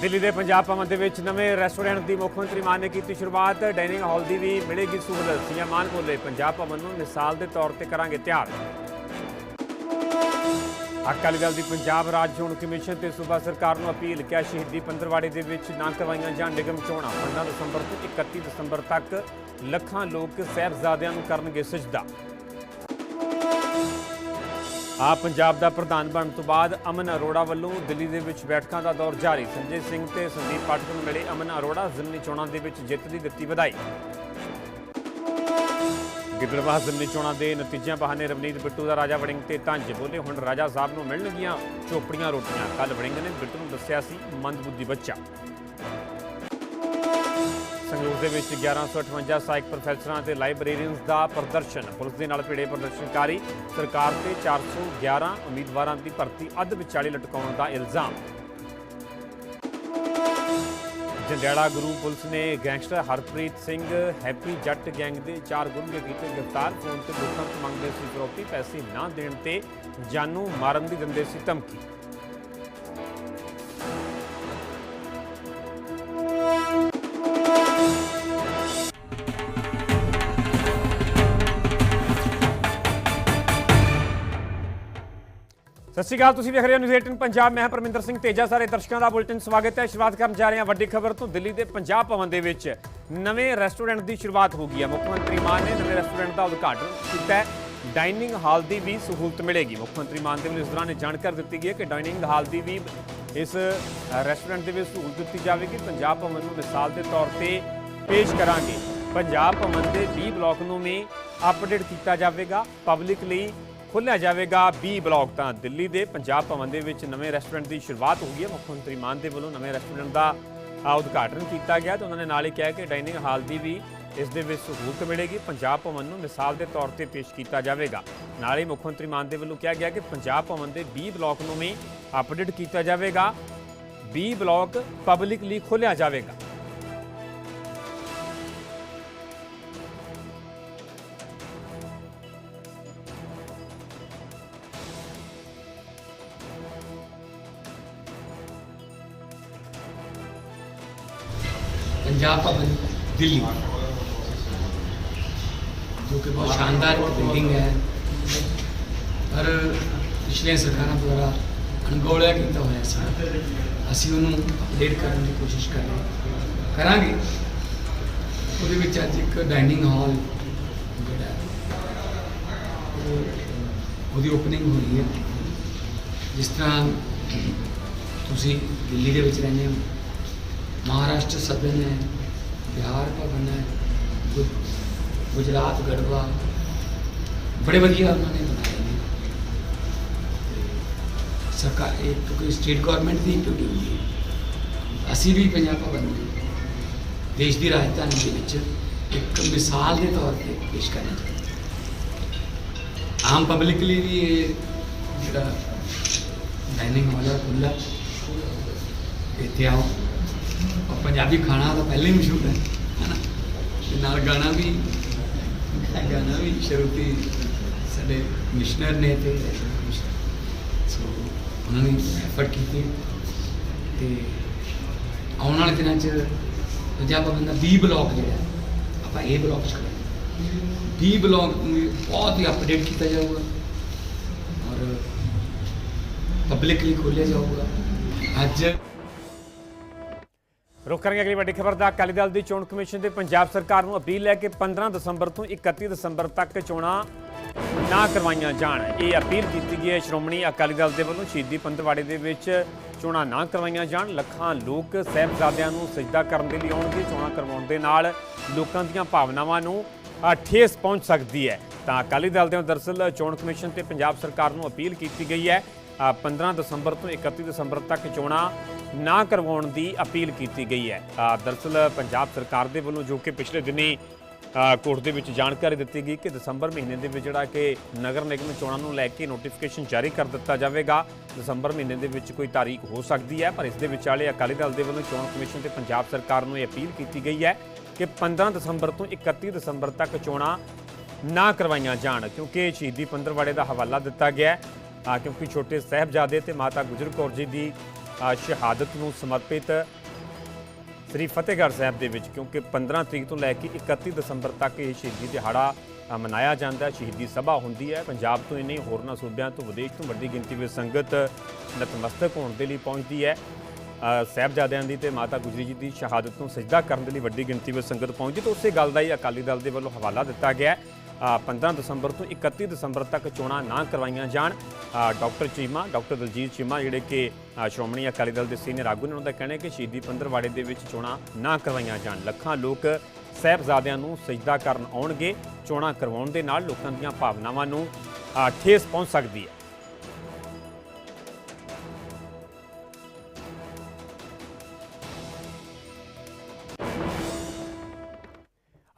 ਦਿੱਲੀ ਦੇ ਪੰਜਾਬ ਭਵਨ ਦੇ ਵਿੱਚ ਨਵੇਂ ਰੈਸਟੋਰੈਂਟ ਦੀ ਮੁੱਖ ਮੰਤਰੀ ਮਾਨ ਨੇ ਕੀਤੀ ਸ਼ੁਰੂਆਤ। ਡਾਈਨਿੰਗ ਹਾਲ ਦੀ ਵੀ ਮਿਲੇਗੀ ਸਹੂਲਤ। ਸੀਐਮ ਮਾਨ ਬੋਲੇ, ਪੰਜਾਬ ਭਵਨ ਨੂੰ ਮਿਸਾਲ ਦੇ ਤੌਰ ਤੇ ਕਰਾਂਗੇ ਤਿਆਰ। ਅਕਾਲੀ ਦਲ ਦੀ ਪੰਜਾਬ ਰਾਜ ਚੋਣ ਕਮਿਸ਼ਨ ਤੇ ਸੂਬਾ ਸਰਕਾਰ ਨੂੰ ਅਪੀਲ, ਕਿਹਾ ਸ਼ਹੀਦੀ ਪੰਦਰਵਾੜੇ ਦੇ ਵਿੱਚ ਨਾ ਕਰਵਾਈਆਂ ਜਾਣ ਨਿਗਮ ਚੋਣਾਂ। 15 ਦਸੰਬਰ ਤੋਂ 31 ਦਸੰਬਰ ਤੱਕ ਲੱਖਾਂ ਲੋਕ ਸਾਹਿਬਜ਼ਾਦਿਆਂ ਨੂੰ ਕਰਨਗੇ ਸਜਦਾ। ਆ ਪੰਜਾਬ ਦਾ ਪ੍ਰਧਾਨ ਬਣਨ ਤੋਂ ਬਾਅਦ ਅਮਨ ਅਰੋੜਾ ਵੱਲੋਂ ਦਿੱਲੀ ਦੇ ਵਿੱਚ ਬੈਠਕਾਂ ਦਾ ਦੌਰ ਜਾਰੀ। ਸੰਜੇ ਸਿੰਘ ਤੇ ਸੰਦੀਪ ਪਾਠਕ ਨੂੰ ਮਿਲੇ ਅਮਨ ਅਰੋੜਾ, ਜ਼ਿਮਨੀ ਚੋਣਾਂ ਦੇ ਵਿੱਚ ਜਿੱਤ ਦੀ ਦਿੱਤੀ ਵਧਾਈ। ਗਿੱਦੜਬਾਹ ਜ਼ਿਮਨੀ ਚੋਣਾਂ ਦੇ ਨਤੀਜਿਆਂ ਬਹਾਨੇ ਰਵਨੀਤ ਬਿੱਟੂ ਦਾ ਰਾਜਾ ਵੜਿੰਗ ਤੇ ਤੰਜ। ਬੋਲੇ ਹੁਣ ਰਾਜਾ ਸਾਹਿਬ ਨੂੰ ਮਿਲਣਗੀਆਂ ਚੋਪੜੀਆਂ ਰੋਟੀਆਂ। ਕੱਲ ਵੜਿੰਗ ਨੇ ਬਿੱਟੂ ਨੂੰ ਦੱਸਿਆ ਸੀ, ਮੰਦਬੁੱਧੀ ਬੱਚਾ। ਸੰਗਰੂਰ ਦੇ ਵਿੱਚ 1158 ਸਹਾਇਕ ਪ੍ਰੋਫੈਸਰਾਂ ਤੇ ਲਾਇਬ੍ਰੇਰੀਅਨਸ ਦਾ ਪ੍ਰਦਰਸ਼ਨ। ਪੁਲਿਸ ਦੇ ਨਾਲ ਭਿੜੇ ਪ੍ਰਦਰਸ਼ਨਕਾਰੀ ਸਰਕਾਰ ਤੇ 411 ਉਮੀਦਵਾਰਾਂ ਦੀ ਭਰਤੀ, ਅੱਧ ਵਿਚਾਲੇ ਲਟਕਾਉਣ ਦਾ ਇਲਜ਼ਾਮ। ਜੰਡਿਆਲਾ ਗੁਰੂ ਪੁਲਿਸ ਨੇ ਗੈਂਗਸਟਰ ਹਰਪ੍ਰੀਤ ਸਿੰਘ, ਹੈਪੀ ਜੱਟ ਗੈਂਗ ਦੇ ਚਾਰ ਗੁੰਡੇ ਕੀਤੇ ਗ੍ਰਿਫਤਾਰ, ਫੋਨ ਤੇ ਲੋਕਾਂ ਤੋਂ ਮੰਗਦੇ ਸੀ ਫਿਰੌਤੀ ਪੈਸੇ ਨਾ ਦੇਣ ਤੇ ਜਾਨੂ ਮਾਰਨ ਦੀ ਦਿੰਦੇ ਸੀ ਧਮਕੀ। ਸਤਿ ਸ਼੍ਰੀ ਅਕਾਲ, ਤੁਸੀਂ ਵੇਖ ਰਹੇ ਹੋ ਨਿਊਜ਼ 18 ਪੰਜਾਬ। ਮੈਂ ਹਾਂ ਪਰਮਿੰਦਰ ਸਿੰਘ ਤੇਜਾ। ਸਾਰੇ ਦਰਸ਼ਕਾਂ ਦਾ ਬੁਲਟਨ ਸਵਾਗਤ ਹੈ। ਸ਼ੁਰੂਆਤ ਕਰਨ ਜਾ ਰਹੇ ਹਾਂ ਵੱਡੀ ਖਬਰ ਤੋਂ ਦਿੱਲੀ ਦੇ ਪੰਜਾਬ ਭਵਨ ਦੇ ਵਿੱਚ। ਨਵੇਂ ਰੈਸਟੋਰੈਂਟ ਦੀ ਸ਼ੁਰੂਆਤ ਹੋ ਗਈ ਹੈ। ਮੁੱਖ ਮੰਤਰੀ ਮਾਨ ਨੇ ਨਵੇਂ ਰੈਸਟੋਰੈਂਟ ਦਾ ਉਦਘਾਟਨ ਕੀਤਾ ਹੈ। ਡਾਈਨਿੰਗ ਹਾਲ ਦੀ ਵੀ ਸਹੂਲਤ ਮਿਲੇਗੀ। ਮੁੱਖ ਮੰਤਰੀ ਮਾਨ ਦੇ ਵੱਲੋਂ ਇਸ ਦੌਰਾਨ ਇਹ ਜਾਣਕਾਰੀ ਦਿੱਤੀ ਗਈ ਹੈ ਕਿ ਡਾਈਨਿੰਗ ਹਾਲ ਦੀ ਵੀ ਇਸ ਰੈਸਟੋਰੈਂਟ ਦੇ ਵਿੱਚ ਸਹੂਲਤ ਦਿੱਤੀ ਜਾਵੇਗੀ। ਪੰਜਾਬ ਭਵਨ ਨੂੰ ਮਿਸਾਲ ਦੇ ਤੌਰ ਤੇ ਪੇਸ਼ ਕਰਾਂਗੇ। ਪੰਜਾਬ ਭਵਨ ਦੇ 20 ਬਲਾਕ ਨੂੰ ਵੀ ਅਪਡੇਟ ਕੀਤਾ ਜਾਵੇਗਾ। ਪਬਲਿਕ ਲਈ ਖੋਲ੍ਹਿਆ ਜਾਵੇਗਾ 20 ਬਲਾਕ ਤਾਂ ਦਿੱਲੀ ਦੇ ਪੰਜਾਬ ਭਵਨ ਦੇ ਵਿੱਚ ਨਵੇਂ ਰੈਸਟੋਰੈਂਟ ਦੀ ਸ਼ੁਰੂਆਤ ਹੋ ਗਈ ਹੈ। ਮੁੱਖ ਮੰਤਰੀ ਮਾਨ ਦੇ ਵੱਲੋਂ ਨਵੇਂ ਰੈਸਟੋਰੈਂਟ ਦਾ ਉਦਘਾਟਨ ਕੀਤਾ ਗਿਆ ਤੇ ਉਹਨਾਂ ਨੇ ਨਾਲ ਹੀ ਕਿਹਾ ਕਿ ਡਾਈਨਿੰਗ ਹਾਲ ਦੀ ਵੀ ਇਸ ਦੇ ਵਿੱਚ ਸਹੂਲਤ ਮਿਲੇਗੀ। ਪੰਜਾਬ ਭਵਨ ਨੂੰ ਮਿਸਾਲ ਦੇ ਤੌਰ ਤੇ ਪੇਸ਼ ਕੀਤਾ ਜਾਵੇਗਾ। ਨਾਲ ਹੀ ਮੁੱਖ ਮੰਤਰੀ ਮਾਨ ਦੇ ਵੱਲੋਂ ਕਿਹਾ ਗਿਆ ਕਿ ਪੰਜਾਬ ਭਵਨ ਦੇ 20 ਬਲਾਕ ਨੂੰ ਵੀ ਅਪਡੇਟ ਕੀਤਾ ਜਾਵੇਗਾ। 20 ਬਲਾਕ ਪਬਲਿਕਲੀ ਖੋਲ੍ਹਿਆ ਜਾਵੇਗਾ। पंजाब भवन दिल्ली ਜੋ ਕਿ ਬਹੁਤ ਸ਼ਾਨਦਾਰ ਇੱਕ ਬਿਲਡਿੰਗ ਹੈ ਪਰ ਪਿਛਲੇ ਸਰਕਾਰਾਂ ਦੁਆਰਾ ਅਣਗੌਲਿਆ ਕੀਤਾ ਹੋਇਆ ਸੀ ਅਸੀਂ ਉਹਨੂੰ ਅਪਡੇਟ ਕਰਨ ਦੀ ਕੋਸ਼ਿਸ਼ ਕਰ ਰਹੇ ਕਰਾਂਗੇ ਉਹਦੇ ਵਿੱਚ ਅੱਜ ਇੱਕ ਡਾਈਨਿੰਗ ਹਾਲ ਜਿਹੜਾ ਹੈ, ਉਹ ਉਹਦੀ ਓਪਨਿੰਗ ਹੋਈ ਹੈ ਜਿਸ ਤਰ੍ਹਾਂ ਤੁਸੀਂ ਦਿੱਲੀ ਦੇ ਵਿੱਚ ਰਹਿੰਦੇ ਹੋ महाराष्ट्र सदन है बिहार भवन है गुज- गुजरात गढ़वा बड़े बढ़िया उन्होंने बनाए हैं ਤੇ ਸਰਕਾਰ ਇਹ ਕਿਉਂਕਿ ਸਟੇਟ ਗਵਰਨਮੈਂਟ ਦੀ ਡਿਊਟੀ ਹੁੰਦੀ ਹੈ ਅਸੀਂ ਵੀ ਪੰਜਾਬ ਭਵਨ ਨੂੰ ਦੇਸ਼ ਦੀ ਰਾਜਧਾਨੀ ਦੇ ਵਿੱਚ ਇੱਕ ਮਿਸਾਲ ਦੇ ਤੌਰ ਤੇ ਪੇਸ਼ ਕਰਨਾ ਚਾਹੁੰਦੇ ਹਾਂ। ਆਮ ਪਬਲਿਕ ਲਈ ਵੀ ਇਹ ਜਿਹੜਾ ਡਾਈਨਿੰਗ ਹਾਲ ਹੈ ਖੁੱਲ੍ਹਾ ਇੱਥੇ ਆਓ ਔਰ ਪੰਜਾਬੀ ਖਾਣਾ ਤਾਂ ਪਹਿਲਾਂ ਹੀ ਮਸ਼ਹੂਰ ਹੈ, ਹੈਨਾ? ਤੇ ਨਾਲ ਗਾਣਾ ਵੀ ਗਾਣਾ ਵੀ ਸ਼ਰੂਤੀ ਸਾਡੇ ਕਮਿਸ਼ਨਰ ਨੇ ਤੇ ਸੋ ਉਹਨਾਂ ਨੇ ਐਫਰਟ ਕੀਤੀ ਤੇ ਆਉਣ ਵਾਲੇ ਦਿਨਾਂ 'ਚ ਪੰਜਾਬ ਭਵਨ ਦਾ 20 ਬਲਾਕ ਜਿਹੜਾ ਆਪਾਂ ਇਹ ਬਲਾਕ 'ਚ ਕਰਾਂਗੇ। 20 ਬਲਾਕ ਨੂੰ ਵੀ ਬਹੁਤ ਹੀ ਅਪਡੇਟ ਕੀਤਾ ਜਾਊਗਾ ਔਰ ਪਬਲਿਕਲੀ ਖੋਲ੍ਹਿਆ ਜਾਊਗਾ। ਅੱਜ ਰੁਕ ਕਰਾਂਗੇ ਅਗਲੀ ਵੱਡੀ ਖਬਰ ਦਾ। ਅਕਾਲੀ ਦਲ ਦੀ ਚੋਣ ਕਮਿਸ਼ਨ ਤੇ ਪੰਜਾਬ ਸਰਕਾਰ ਨੂੰ ਅਪੀਲ ਹੈ ਕਿ 15 ਦਸੰਬਰ ਤੋਂ 31 ਦਸੰਬਰ ਤੱਕ ਚੋਣਾਂ ਨਾ ਕਰਵਾਈਆਂ ਜਾਣ। ਇਹ ਅਪੀਲ ਕੀਤੀ ਗਈ ਹੈ। ਸ਼੍ਰੋਮਣੀ ਅਕਾਲੀ ਦਲ ਦੇ ਵੱਲੋਂ ਸ਼ਹੀਦੀ ਪੰਦਰਵਾੜੇ ਦੇ ਵਿੱਚ ਚੋਣਾਂ ਨਾ ਕਰਵਾਈਆਂ ਜਾਣ। ਲੱਖਾਂ ਲੋਕ ਸਾਹਿਬਜ਼ਾਦਿਆਂ ਨੂੰ ਸਜਦਾ ਕਰਨ ਦੇ ਲਈ ਆਉਣਗੇ। ਚੋਣਾਂ ਕਰਵਾਉਣ ਦੇ ਨਾਲ ਲੋਕਾਂ ਦੀਆਂ ਭਾਵਨਾਵਾਂ ਨੂੰ ਠੇਸ ਪਹੁੰਚ ਸਕਦੀ ਹੈ। ਤਾਂ ਅਕਾਲੀ ਦਲ ਦੇ ਵੱਲੋਂ ਦਰਅਸਲ ਚੋਣ ਕਮਿਸ਼ਨ ਤੇ ਪੰਜਾਬ ਸਰਕਾਰ ਨੂੰ ਅਪੀਲ ਕੀਤੀ ਗਈ ਹੈ ਅ, 15 ਦਸੰਬਰ ਤੋਂ 31 ਦਸੰਬਰ ਤੱਕ ਚੋਣਾਂ ਨਾ ਕਰਵਾਉਣ ਦੀ ਅਪੀਲ ਕੀਤੀ ਗਈ ਹੈ। ਅ, ਦਰਅਸਲ ਪੰਜਾਬ ਸਰਕਾਰ ਦੇ ਵੱਲੋਂ ਜੋ ਕਿ ਪਿਛਲੇ ਦਿਨੀ ਕੋਰਟ ਦੇ ਵਿੱਚ ਜਾਣਕਾਰੀ ਦਿੱਤੀ ਗਈ ਕਿ ਦਸੰਬਰ ਮਹੀਨੇ ਦੇ ਵਿੱਚ ਜਿਹੜਾ ਕਿ ਨਗਰ ਨਿਗਮ ਚੋਣਾਂ ਨੂੰ ਲੈ ਕੇ ਨੋਟੀਫਿਕੇਸ਼ਨ ਜਾਰੀ ਕਰ ਦਿੱਤਾ ਜਾਵੇਗਾ। ਦਸੰਬਰ ਮਹੀਨੇ ਦੇ ਵਿੱਚ ਕੋਈ ਤਾਰੀਖ ਹੋ ਸਕਦੀ ਹੈ ਪਰ ਇਸ ਦੇ ਵਿਚਾਲੇ ਅਕਾਲੀ ਦਲ ਦੇ ਵੱਲੋਂ ਚੋਣ ਕਮਿਸ਼ਨ ਤੇ ਪੰਜਾਬ ਸਰਕਾਰ ਨੂੰ ਇਹ ਅਪੀਲ ਕੀਤੀ ਗਈ ਹੈ ਕਿ 15 ਦਸੰਬਰ ਤੋਂ 31 ਦਸੰਬਰ ਤੱਕ ਚੋਣਾਂ ਨਾ ਕਰਵਾਈਆਂ ਜਾਣ ਕਿਉਂਕਿ ਸ਼ਹੀਦੀ ਪੰਦਰਵਾੜੇ ਦਾ ਹਵਾਲਾ ਦਿੱਤਾ ਗਿਆ ਹੈ। ਕਿਉਂਕਿ ਛੋਟੇ ਸਾਹਿਬਜ਼ਾਦੇ ਤੇ ਮਾਤਾ ਗੁਜਰ ਕੌਰ ਜੀ ਦੀ ਸ਼ਹਾਦਤ ਨੂੰ ਸਮਰਪਿਤ ਸ੍ਰੀ ਫਤਿਹਗੜ੍ਹ ਸਾਹਿਬ ਦੇ ਵਿੱਚ ਕਿਉਂਕਿ 15 ਤਰੀਕ ਤੋਂ ਲੈ ਕੇ 31 ਦਸੰਬਰ ਤੱਕ ਇਹ ਸ਼ਹੀਦੀ ਦਿਹਾੜਾ ਮਨਾਇਆ ਜਾਂਦਾ ਹੈ। ਸ਼ਹੀਦੀ ਸਭਾ ਹੁੰਦੀ ਹੈ। ਪੰਜਾਬ ਤੋਂ ਹੀ ਨਹੀਂ ਹੋਰਨਾਂ ਸੂਬਿਆਂ ਤੋਂ ਵਿਦੇਸ਼ ਤੋਂ ਵੱਡੀ ਗਿਣਤੀ ਵਿੱਚ ਸੰਗਤ ਨਤਮਸਤਕ ਹੋਣ ਦੇ ਲਈ ਪਹੁੰਚਦੀ ਹੈ। ਅ, ਸਾਹਿਬਜ਼ਾਦਿਆਂ ਦੀ ਤੇ ਮਾਤਾ ਗੁਜਰੀ ਜੀ ਦੀ ਸ਼ਹਾਦਤ ਨੂੰ ਸਜਦਾ ਕਰਨ ਦੇ ਲਈ ਵੱਡੀ ਗਿਣਤੀ ਵਿੱਚ ਸੰਗਤ ਪਹੁੰਚੀ ਤੇ ਉਸੇ ਗੱਲ ਦਾ ਹੀ ਅਕਾਲੀ ਦਲ ਦੇ ਵੱਲੋਂ ਹਵਾਲਾ ਦਿੱਤਾ ਗਿਆ ਹੈ। 15 ਦਸੰਬਰ ਤੋਂ 31 ਦਸੰਬਰ ਤੱਕ ਚੋਣਾਂ ਨਾ ਕਰਵਾਈਆਂ ਜਾਣ। ਅ, ਡਾਕਟਰ ਚੀਮਾ ਡਾਕਟਰ ਦਲਜੀਤ ਚੀਮਾ ਜਿਹੜੇ ਕਿ ਸ਼੍ਰੋਮਣੀ ਅਕਾਲੀ ਦਲ ਦੇ ਸੀਨੀਅਰ ਆਗੂ ਨੇ ਉਹਨਾਂ ਦਾ ਕਹਿਣਾ ਹੈ ਕਿ ਸ਼ਹੀਦੀ ਪੰਦਰਵਾੜੇ ਦੇ ਵਿੱਚ ਚੋਣਾਂ ਨਾ ਕਰਵਾਈਆਂ ਜਾਣ। ਲੱਖਾਂ ਲੋਕ ਸਾਹਿਬਜ਼ਾਦਿਆਂ ਨੂੰ ਸਜਦਾ ਕਰਨ ਆਉਣਗੇ। ਚੋਣਾਂ ਕਰਵਾਉਣ ਦੇ ਨਾਲ ਲੋਕਾਂ ਦੀਆਂ ਭਾਵਨਾਵਾਂ ਨੂੰ ਠੇਸ ਪਹੁੰਚ ਸਕਦੀ ਹੈ।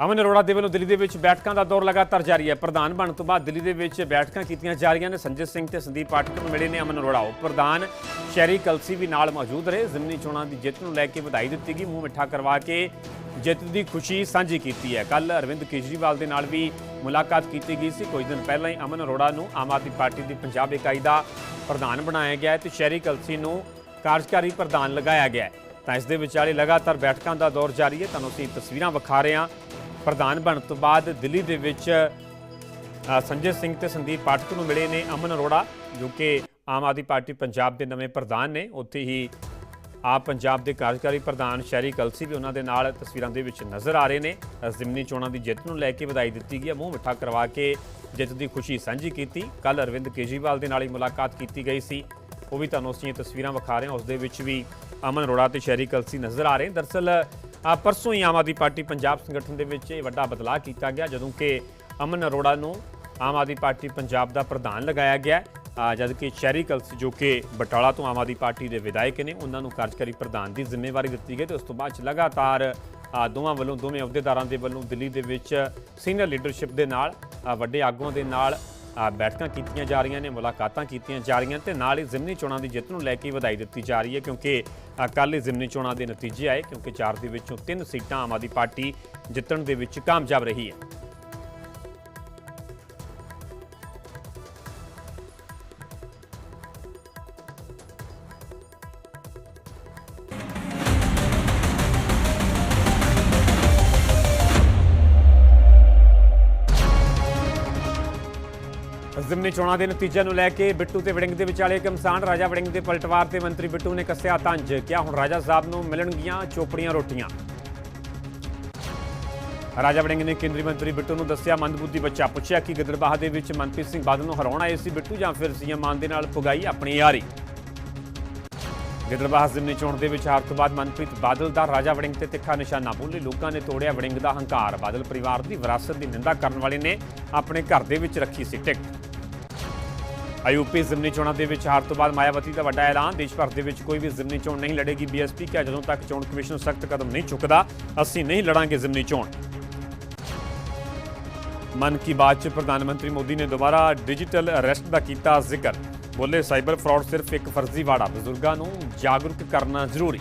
ਅਮਨ ਅਰੋੜਾ ਦੇ ਵੱਲੋਂ ਦਿੱਲੀ ਦੇ ਵਿੱਚ ਬੈਠਕਾਂ ਦਾ ਦੌਰ ਲਗਾਤਾਰ ਜਾਰੀ ਹੈ। ਪ੍ਰਧਾਨ ਬਣਨ ਤੋਂ ਬਾਅਦ ਦਿੱਲੀ ਦੇ ਵਿੱਚ ਬੈਠਕਾਂ ਕੀਤੀਆਂ ਜਾ ਰਹੀਆਂ ਨੇ। ਸੰਜੇ ਸਿੰਘ ਤੇ ਸੰਦੀਪ ਪਾਠਕ ਨੂੰ ਮਿਲੇ ਨੇ ਅਮਨ ਅਰੋੜਾ। ਉਹ ਪ੍ਰਧਾਨ ਸ਼ਹਿਰੀ ਕਲਸੀ ਵੀ ਨਾਲ ਮੌਜੂਦ ਰਹੇ। ਜ਼ਿਮਨੀ ਚੋਣਾਂ ਦੀ ਜਿੱਤ ਨੂੰ ਲੈ ਕੇ ਵਧਾਈ ਦਿੱਤੀ ਗਈ। ਮੂੰਹ ਮਿੱਠਾ ਕਰਵਾ ਕੇ ਜਿੱਤ ਦੀ ਖੁਸ਼ੀ ਸਾਂਝੀ ਕੀਤੀ ਹੈ। ਕੱਲ ਅਰਵਿੰਦ ਕੇਜਰੀਵਾਲ ਦੇ ਨਾਲ ਵੀ ਮੁਲਾਕਾਤ ਕੀਤੀ ਗਈ ਸੀ। ਕੁਝ ਦਿਨ ਪਹਿਲਾਂ ਹੀ ਅਮਨ ਅਰੋੜਾ ਨੂੰ ਆਮ ਆਦਮੀ ਪਾਰਟੀ ਦੀ ਪੰਜਾਬ ਇਕਾਈ ਦਾ ਪ੍ਰਧਾਨ ਬਣਾਇਆ ਗਿਆ ਹੈ ਤੇ ਸ਼ਹਿਰੀ ਕਲਸੀ ਨੂੰ ਕਾਰਜਕਾਰੀ ਪ੍ਰਧਾਨ ਲਗਾਇਆ ਗਿਆ ਹੈ। ਤਾਂ ਇਸ ਦੇ ਵਿਚਾਲੇ ਲਗਾਤਾਰ ਬੈਠਕਾਂ ਦਾ ਦੌਰ ਜਾਰੀ ਹੈ। ਤੁਹਾਨੂੰ ਅਸੀਂ ਤਸਵੀਰਾਂ ਵਿਖਾ ਰਹੇ ਹਾਂ। ਪ੍ਰਧਾਨ ਬਣਨ ਤੋਂ ਬਾਅਦ ਦਿੱਲੀ ਦੇ ਵਿੱਚ ਸੰਜੇ ਸਿੰਘ ਤੇ ਸੰਦੀਪ ਪਾਠਕ ਨੂੰ ਮਿਲੇ ਨੇ ਅਮਨ ਅਰੋੜਾ, ਜੋ ਕਿ ਆਮ ਆਦਮੀ ਪਾਰਟੀ ਪੰਜਾਬ ਦੇ ਨਵੇਂ ਪ੍ਰਧਾਨ ਨੇ। ਉੱਥੇ ਹੀ ਆਪ ਪੰਜਾਬ ਦੇ ਕਾਰਜਕਾਰੀ ਪ੍ਰਧਾਨ ਸ਼ਹਿਰੀ ਕਲਸੀ ਵੀ ਉਹਨਾਂ ਦੇ ਨਾਲ ਤਸਵੀਰਾਂ ਦੇ ਵਿੱਚ ਨਜ਼ਰ ਆ ਰਹੇ ਨੇ। ਜ਼ਿਮਨੀ ਚੋਣਾਂ ਦੀ ਜਿੱਤ ਨੂੰ ਲੈ ਕੇ ਵਧਾਈ ਦਿੱਤੀ ਗਈ ਹੈ। ਮੂੰਹ ਮਿੱਠਾ ਕਰਵਾ ਕੇ ਜਿੱਤ ਦੀ ਖੁਸ਼ੀ ਸਾਂਝੀ ਕੀਤੀ। ਕੱਲ ਅਰਵਿੰਦ ਕੇਜਰੀਵਾਲ ਦੇ ਨਾਲ ਹੀ ਮੁਲਾਕਾਤ ਕੀਤੀ ਗਈ ਸੀ। ਉਹ ਵੀ ਤੁਹਾਨੂੰ ਅਸੀਂ ਇਹ ਤਸਵੀਰਾਂ ਵਿਖਾ ਰਹੇ ਹਾਂ। ਉਸ ਦੇ ਵਿੱਚ ਵੀ ਅਮਨ ਅਰੋੜਾ ਤੇ ਸ਼ਹਿਰੀ ਕਲਸੀ ਨਜ਼ਰ ਆ ਰਹੇ। ਨੇ। ਪਰਸੋਂ ਹੀ ਆਮ ਆਦਮੀ ਪਾਰਟੀ ਪੰਜਾਬ ਸੰਗਠਨ ਦੇ ਵਿੱਚ ਇਹ ਵੱਡਾ ਬਦਲਾਅ ਕੀਤਾ ਗਿਆ ਜਦੋਂ ਕਿ ਅਮਨ ਅਰੋੜਾ ਨੂੰ ਆਮ ਆਦਮੀ ਪਾਰਟੀ ਪੰਜਾਬ ਦਾ ਪ੍ਰਧਾਨ ਲਗਾਇਆ ਗਿਆ। ਅ, ਜਦ ਕਿ ਸ਼ਹਿਰੀ ਕਲਸੀ ਜੋ ਕਿ ਬਟਾਲਾ ਤੋਂ ਆਮ ਆਦਮੀ ਪਾਰਟੀ ਦੇ ਵਿਧਾਇਕ ਨੇ ਉਹਨਾਂ ਨੂੰ ਕਾਰਜਕਾਰੀ ਪ੍ਰਧਾਨ ਦੀ ਜ਼ਿੰਮੇਵਾਰੀ ਦਿੱਤੀ ਗਈ ਤੇ ਉਸ ਤੋਂ ਬਾਅਦ 'ਚ ਲਗਾਤਾਰ ਦੋਵਾਂ ਵੱਲੋਂ ਦੋਵੇਂ ਅਹੁਦੇਦਾਰਾਂ ਦੇ ਵੱਲੋਂ ਦਿੱਲੀ ਦੇ ਵਿੱਚ ਸੀਨੀਅਰ ਲੀਡਰਸ਼ਿਪ ਦੇ ਨਾਲ ਵੱਡੇ ਆਗੂਆਂ ਦੇ ਨਾਲ ਬੈਠਕਾਂ ਕੀਤੀਆਂ ਜਾ ਰਹੀਆਂ ਨੇ, ਮੁਲਾਕਾਤਾਂ ਕੀਤੀਆਂ ਜਾ ਰਹੀਆਂ ਤੇ ਨਾਲ ਹੀ ਜ਼ਿਮਨੀ ਚੋਣਾਂ ਦੀ ਜਿੱਤ ਨੂੰ ਲੈ ਕੇ ਵਧਾਈ ਦਿੱਤੀ ਜਾ ਰਹੀ ਹੈ ਕਿਉਂਕਿ ਕੱਲ੍ਹ ਹੀ ਜ਼ਿਮਨੀ ਚੋਣਾਂ ਦੇ ਨਤੀਜੇ ਆਏ ਕਿਉਂਕਿ ਚਾਰ ਦੇ ਵਿੱਚੋਂ ਤਿੰਨ ਸੀਟਾਂ ਆਮ ਆਦਮੀ ਪਾਰਟੀ ਜਿੱਤਣ ਦੇ ਵਿੱਚ ਕਾਮਯਾਬ ਰਹੀ ਹੈ। ਜ਼ਿਮਨੀ ਚੋਣਾਂ ਦੇ ਨਤੀਜਿਆਂ ਨੂੰ ਲੈ ਕੇ ਬਿੱਟੂ ਤੇ ਵੜਿੰਗ ਦੇ ਵਿਚਾਲੇ ਕਮਸਾਨ ਰਾਜਾ ਵੜਿੰਗ ਦੇ ਪਲਟਵਾਰ ਤੇ ਮੰਤਰੀ ਬਿੱਟੂ ਨੇ ਕੱਸਿਆ ਤੰਜ। ਕਿਹਾ ਹੁਣ ਰਾਜਾ ਸਾਹਿਬ ਨੂੰ ਮਿਲਣਗੀਆਂ ਚੋਪੜੀਆਂ ਰੋਟੀਆਂ। ਰਾਜਾ ਵੜਿੰਗ ਨੇ ਕੇਂਦਰੀ ਮੰਤਰੀ ਬਿੱਟੂ ਨੂੰ ਦੱਸਿਆ, ਮੰਦਬੁੱਧੀ ਬੱਚਾ ਪੁੱਛਿਆ ਕਿ ਗਿੱਦੜਬਾਹਾ ਦੇ ਵਿੱਚ ਮਨਪ੍ਰੀਤ ਸਿੰਘ ਬਾਦਲ ਨੂੰ ਹਰਾਉਣ ਆਏ ਸੀ ਬਿੱਟੂ ਜਾਂ ਫਿਰ ਸੀਐਮ ਮਾਨ ਦੇ ਨਾਲ ਪੁਗਾਈ ਆਪਣੀ ਯਾਰੀ? ਗਿੱਦੜਬਾਹਾ ਜ਼ਿਮਨੀ ਚੋਣ ਦੇ ਵਿੱਚ ਹਾਰ ਤੋਂ ਬਾਅਦ ਮਨਪ੍ਰੀਤ ਬਾਦਲ ਦਾ ਰਾਜਾ ਵੜਿੰਗ ਤੇ ਤਿੱਖਾ ਨਿਸ਼ਾਨਾ ਬੋਲੇ। ਲੋਕਾਂ ਨੇ ਤੋੜਿਆ ਵੜਿੰਗ ਦਾ ਹੰਕਾਰ। ਬਾਦਲ ਪਰਿਵਾਰ ਦੀ ਵਿਰਾਸਤ ਦੀ ਨਿੰਦਾ ਕਰਨ ਵਾਲੇ ਨੇ ਆਪਣੇ ਘਰ ਦੇ ਵਿੱਚ ਰੱਖੀ ਸੀ ਟਿਕਟ। ਆਯੂਪੀ ਜ਼ਿਮਨੀ ਚੋਣਾਂ ਦੇ ਵਿੱਚ ਹਾਰ ਤੋਂ ਬਾਅਦ ਮਾਇਆਵਤੀ ਦਾ ਵੱਡਾ ਐਲਾਨ। ਦੇਸ਼ ਭਰ ਦੇ ਵਿੱਚ ਕੋਈ ਵੀ ਜ਼ਿਮਨੀ ਚੋਣ ਨਹੀਂ ਲੜੇਗੀ। ਬੀਐਸਪੀ ਕਿਹਾ ਜਦੋਂ ਤੱਕ ਚੋਣ ਕਮਿਸ਼ਨ ਸਖਤ ਕਦਮ ਨਹੀਂ ਚੁੱਕਦਾ, ਅਸੀਂ ਨਹੀਂ ਲੜਾਂਗੇ ਜ਼ਿਮਨੀ ਚੋਣ। ਮਨ ਕੀ ਬਾਤ 'ਚ ਪ੍ਰਧਾਨ ਮੰਤਰੀ ਮੋਦੀ ਨੇ ਦੁਬਾਰਾ ਡਿਜੀਟਲ ਅਰੈਸਟ ਦਾ ਕੀਤਾ ਜ਼ਿਕਰ। ਬੋਲੇ ਸਾਈਬਰ ਫਰਾਡ ਸਿਰਫ ਇੱਕ ਫਰਜ਼ੀਵਾੜਾ ਬਜ਼ੁਰਗਾਂ ਨੂੰ ਜਾਗਰੂਕ ਕਰਨਾ ਜ਼ਰੂਰੀ।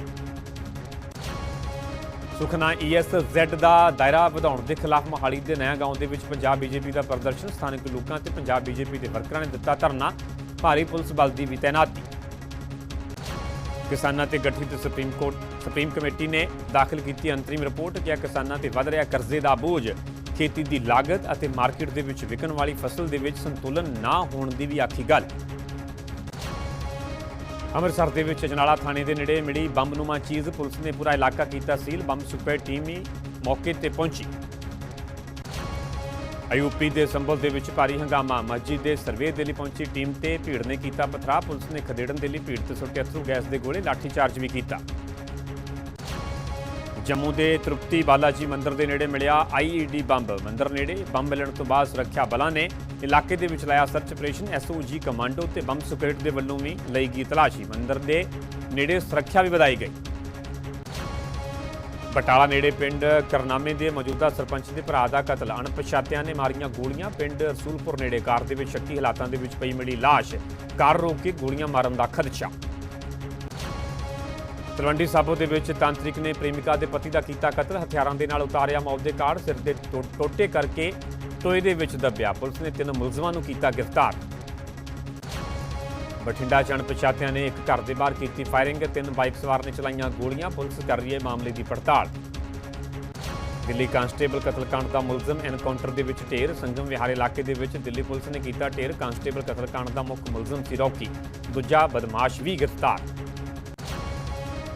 ਸੁਖਨਾ ਈਐਸਜ਼ੈਡ ਦਾ ਦਾਇਰਾ ਵਧਾਉਣ ਦੇ ਖਿਲਾਫ ਮੋਹਾਲੀ ਦੇ ਨਇਆ ਗਾਉਂ ਦੇ ਵਿੱਚ ਪੰਜਾਬ ਬੀਜੇਪੀ ਦਾ ਪ੍ਰਦਰਸ਼ਨ, ਸਥਾਨਕ ਲੋਕਾਂ ਤੇ ਪੰਜਾਬ ਬੀਜੇਪੀ ਦੇ ਵਰਕਰਾਂ ਨੇ ਦਿੱਤਾ ਧਰਨਾ, ਭਾਰੀ ਪੁਲਿਸ ਬਲ ਦੀ ਵੀ ਤਾਇਨਾਤੀ। ਕਿਸਾਨਾਂ ਤੇ ਗਠਿਤ ਸੁਪਰੀਮ ਕੋਰਟ ਸੁਪਰੀਮ ਕਮੇਟੀ ਨੇ ਦਾਖਲ ਕੀਤੀ ਅੰਤਰਿਮ ਰਿਪੋਰਟ ਕਿ ਕਿਸਾਨਾਂ ਤੇ ਵੱਧ ਰਿਹਾ ਕਰਜ਼ੇ ਦਾ ਬੋਝ, ਖੇਤੀ ਦੀ ਲਾਗਤ ਅਤੇ ਮਾਰਕੀਟ ਦੇ ਵਿੱਚ ਵਿਕਣ ਵਾਲੀ ਫਸਲ ਦੇ ਵਿੱਚ ਸੰਤੁਲਨ ਨਾ ਹੋਣ ਦੀ ਵੀ ਆਖੀ ਗੱਲ। ਅੰਮ੍ਰਿਤਸਰ ਦੇ ਵਿੱਚ ਅਜਨਾਲਾ ਥਾਣੇ ਦੇ ਨੇੜੇ ਮਿਲੀ ਬੰਬਨੁਮਾ ਚੀਜ਼। ਪੁਲਿਸ ਨੇ ਪੂਰਾ ਇਲਾਕਾ ਕੀਤਾ ਸੀਲ। ਬੰਬ ਸੁਪਰ ਟੀਮ ਹੀ ਮੌਕੇ ਤੇ ਪਹੁੰਚੀ। ਆਯੂਪੀ ਦੇ ਸੰਭਲ ਦੇ ਵਿੱਚ ਭਾਰੀ ਹੰਗਾਮਾ। ਮਸਜਿਦ ਦੇ ਸਰਵੇ ਦੇ ਲਈ ਪਹੁੰਚੀ ਟੀਮ ਤੇ ਭੀੜ ਨੇ ਕੀਤਾ ਪਥਰਾ ਪੁਲਿਸ ਨੇ ਖਦੇੜਨ ਦੇ ਲਈ ਭੀੜ ਤੇ ਸੁੱਟੇ ਅਥਰੂ ਗੈਸ ਦੇ ਗੋਲੇ। ਲਾਠੀ ਚਾਰਜ ਵੀ ਕੀਤਾ। ਜੰਮੂ ਦੇ ਤ੍ਰਿਪਤੀ ਬਾਲਾਜੀ ਮੰਦਿਰ ਦੇ ਨੇੜੇ ਮਿਲਿਆ ਆਈਈਡੀ ਬੰਬ। ਮੰਦਿਰ ਨੇੜੇ ਬੰਬ ਮਿਲਣ ਤੋਂ ਬਾਅਦ ਸੁਰੱਖਿਆ ਬਲਾਂ ਨੇ ਇਲਾਕੇ ਦੇ ਵਿੱਚ ਲਾਇਆ ਸਰਚ ਆਪਰੇਸ਼ਨ ਐਸਓਜੀ ਕਮਾਂਡੋ ਤੇ ਬੰਬ ਸੁਪਰੇਟ ਦੇ ਵੱਲੋਂ ਵੀ ਲਈ ਗਈ ਤਲਾਸ਼ੀ। ਮੰਦਿਰ ਦੇ ਨੇੜੇ ਸੁਰੱਖਿਆ ਵੀ ਵਧਾਈ ਗਈ। ਬਟਾਲਾ ਨੇੜੇ ਪਿੰਡ ਕਰਨਾਮੇ ਦੇ ਮੌਜੂਦਾ ਸਰਪੰਚ ਦੇ ਭਰਾ ਦਾ ਕਤਲ। ਅਣਪਛਾਤਿਆਂ ਨੇ ਮਾਰੀਆਂ ਗੋਲੀਆਂ। ਪਿੰਡ ਰਸੂਲਪੁਰ ਨੇੜੇ ਕਾਰ ਦੇ ਵਿੱਚ ਸ਼ੱਕੀ ਹਾਲਾਤਾਂ ਦੇ ਵਿੱਚ ਪਈ ਮਿਲੀ ਲਾਸ਼। ਕਾਰ ਰੋਕ ਕੇ ਗੋਲੀਆਂ ਮਾਰਨ ਦਾ ਖਦਸ਼ਾ। ਤਲਵੰਡੀ ਸਾਬੋ ਦੇ ਵਿੱਚ ਤਾਂਤਰਿਕ ਨੇ ਪ੍ਰੇਮਿਕਾ ਦੇ ਪਤੀ ਦਾ ਕੀਤਾ ਕਤਲ, ਹਥਿਆਰਾਂ ਦੇ ਨਾਲ ਉਤਾਰਿਆ ਮੌਤ ਦੇ ਕਾਰ ਸਿਰ ਦੇ ਟੋਟੇ ਕਰਕੇ ਟੋਏ ਦੇ ਵਿੱਚ ਦੱਬਿਆ। ਪੁਲਿਸ ਨੇ ਤਿੰਨ ਮੁਲਜ਼ਮਾਂ ਨੂੰ ਕੀਤਾ ਗ੍ਰਿਫਤਾਰ। ਬਠਿੰਡਾ ਚਣ ਪਛਾਤਿਆਂ ਨੇ ਇੱਕ ਘਰ ਦੇ ਬਾਹਰ ਕੀਤੀ ਫਾਇਰਿੰਗ, ਤਿੰਨ ਬਾਈਕ ਸਵਾਰ ਨੇ ਚਲਾਈਆਂ ਗੋਲੀਆਂ, ਪੁਲਿਸ ਕਰ ਰਹੀ ਹੈ ਮਾਮਲੇ ਦੀ ਪੜਤਾਲ। ਦਿੱਲੀ ਕਾਂਸਟੇਬਲ ਕਤਲकांड ਦਾ ਮੁਲਜ਼ਮ ਐਨਕਾਊਂਟਰ ਦੇ ਵਿੱਚ ਢੇਰ, ਸੰਗਮ ਵਿਹਾਰ ਇਲਾਕੇ ਦੇ ਵਿੱਚ ਦਿੱਲੀ ਪੁਲਿਸ ਨੇ ਕੀਤਾ ਢੇਰ, ਕਾਂਸਟੇਬਲ ਕਤਲकांड ਦਾ ਮੁੱਖ ਮੁਲਜ਼ਮ ਸੀ ਰੌਕੀ। ਦੂਜਾ ਬਦਮਾਸ਼ ਵੀ ਗ੍ਰਿਫਤਾਰ।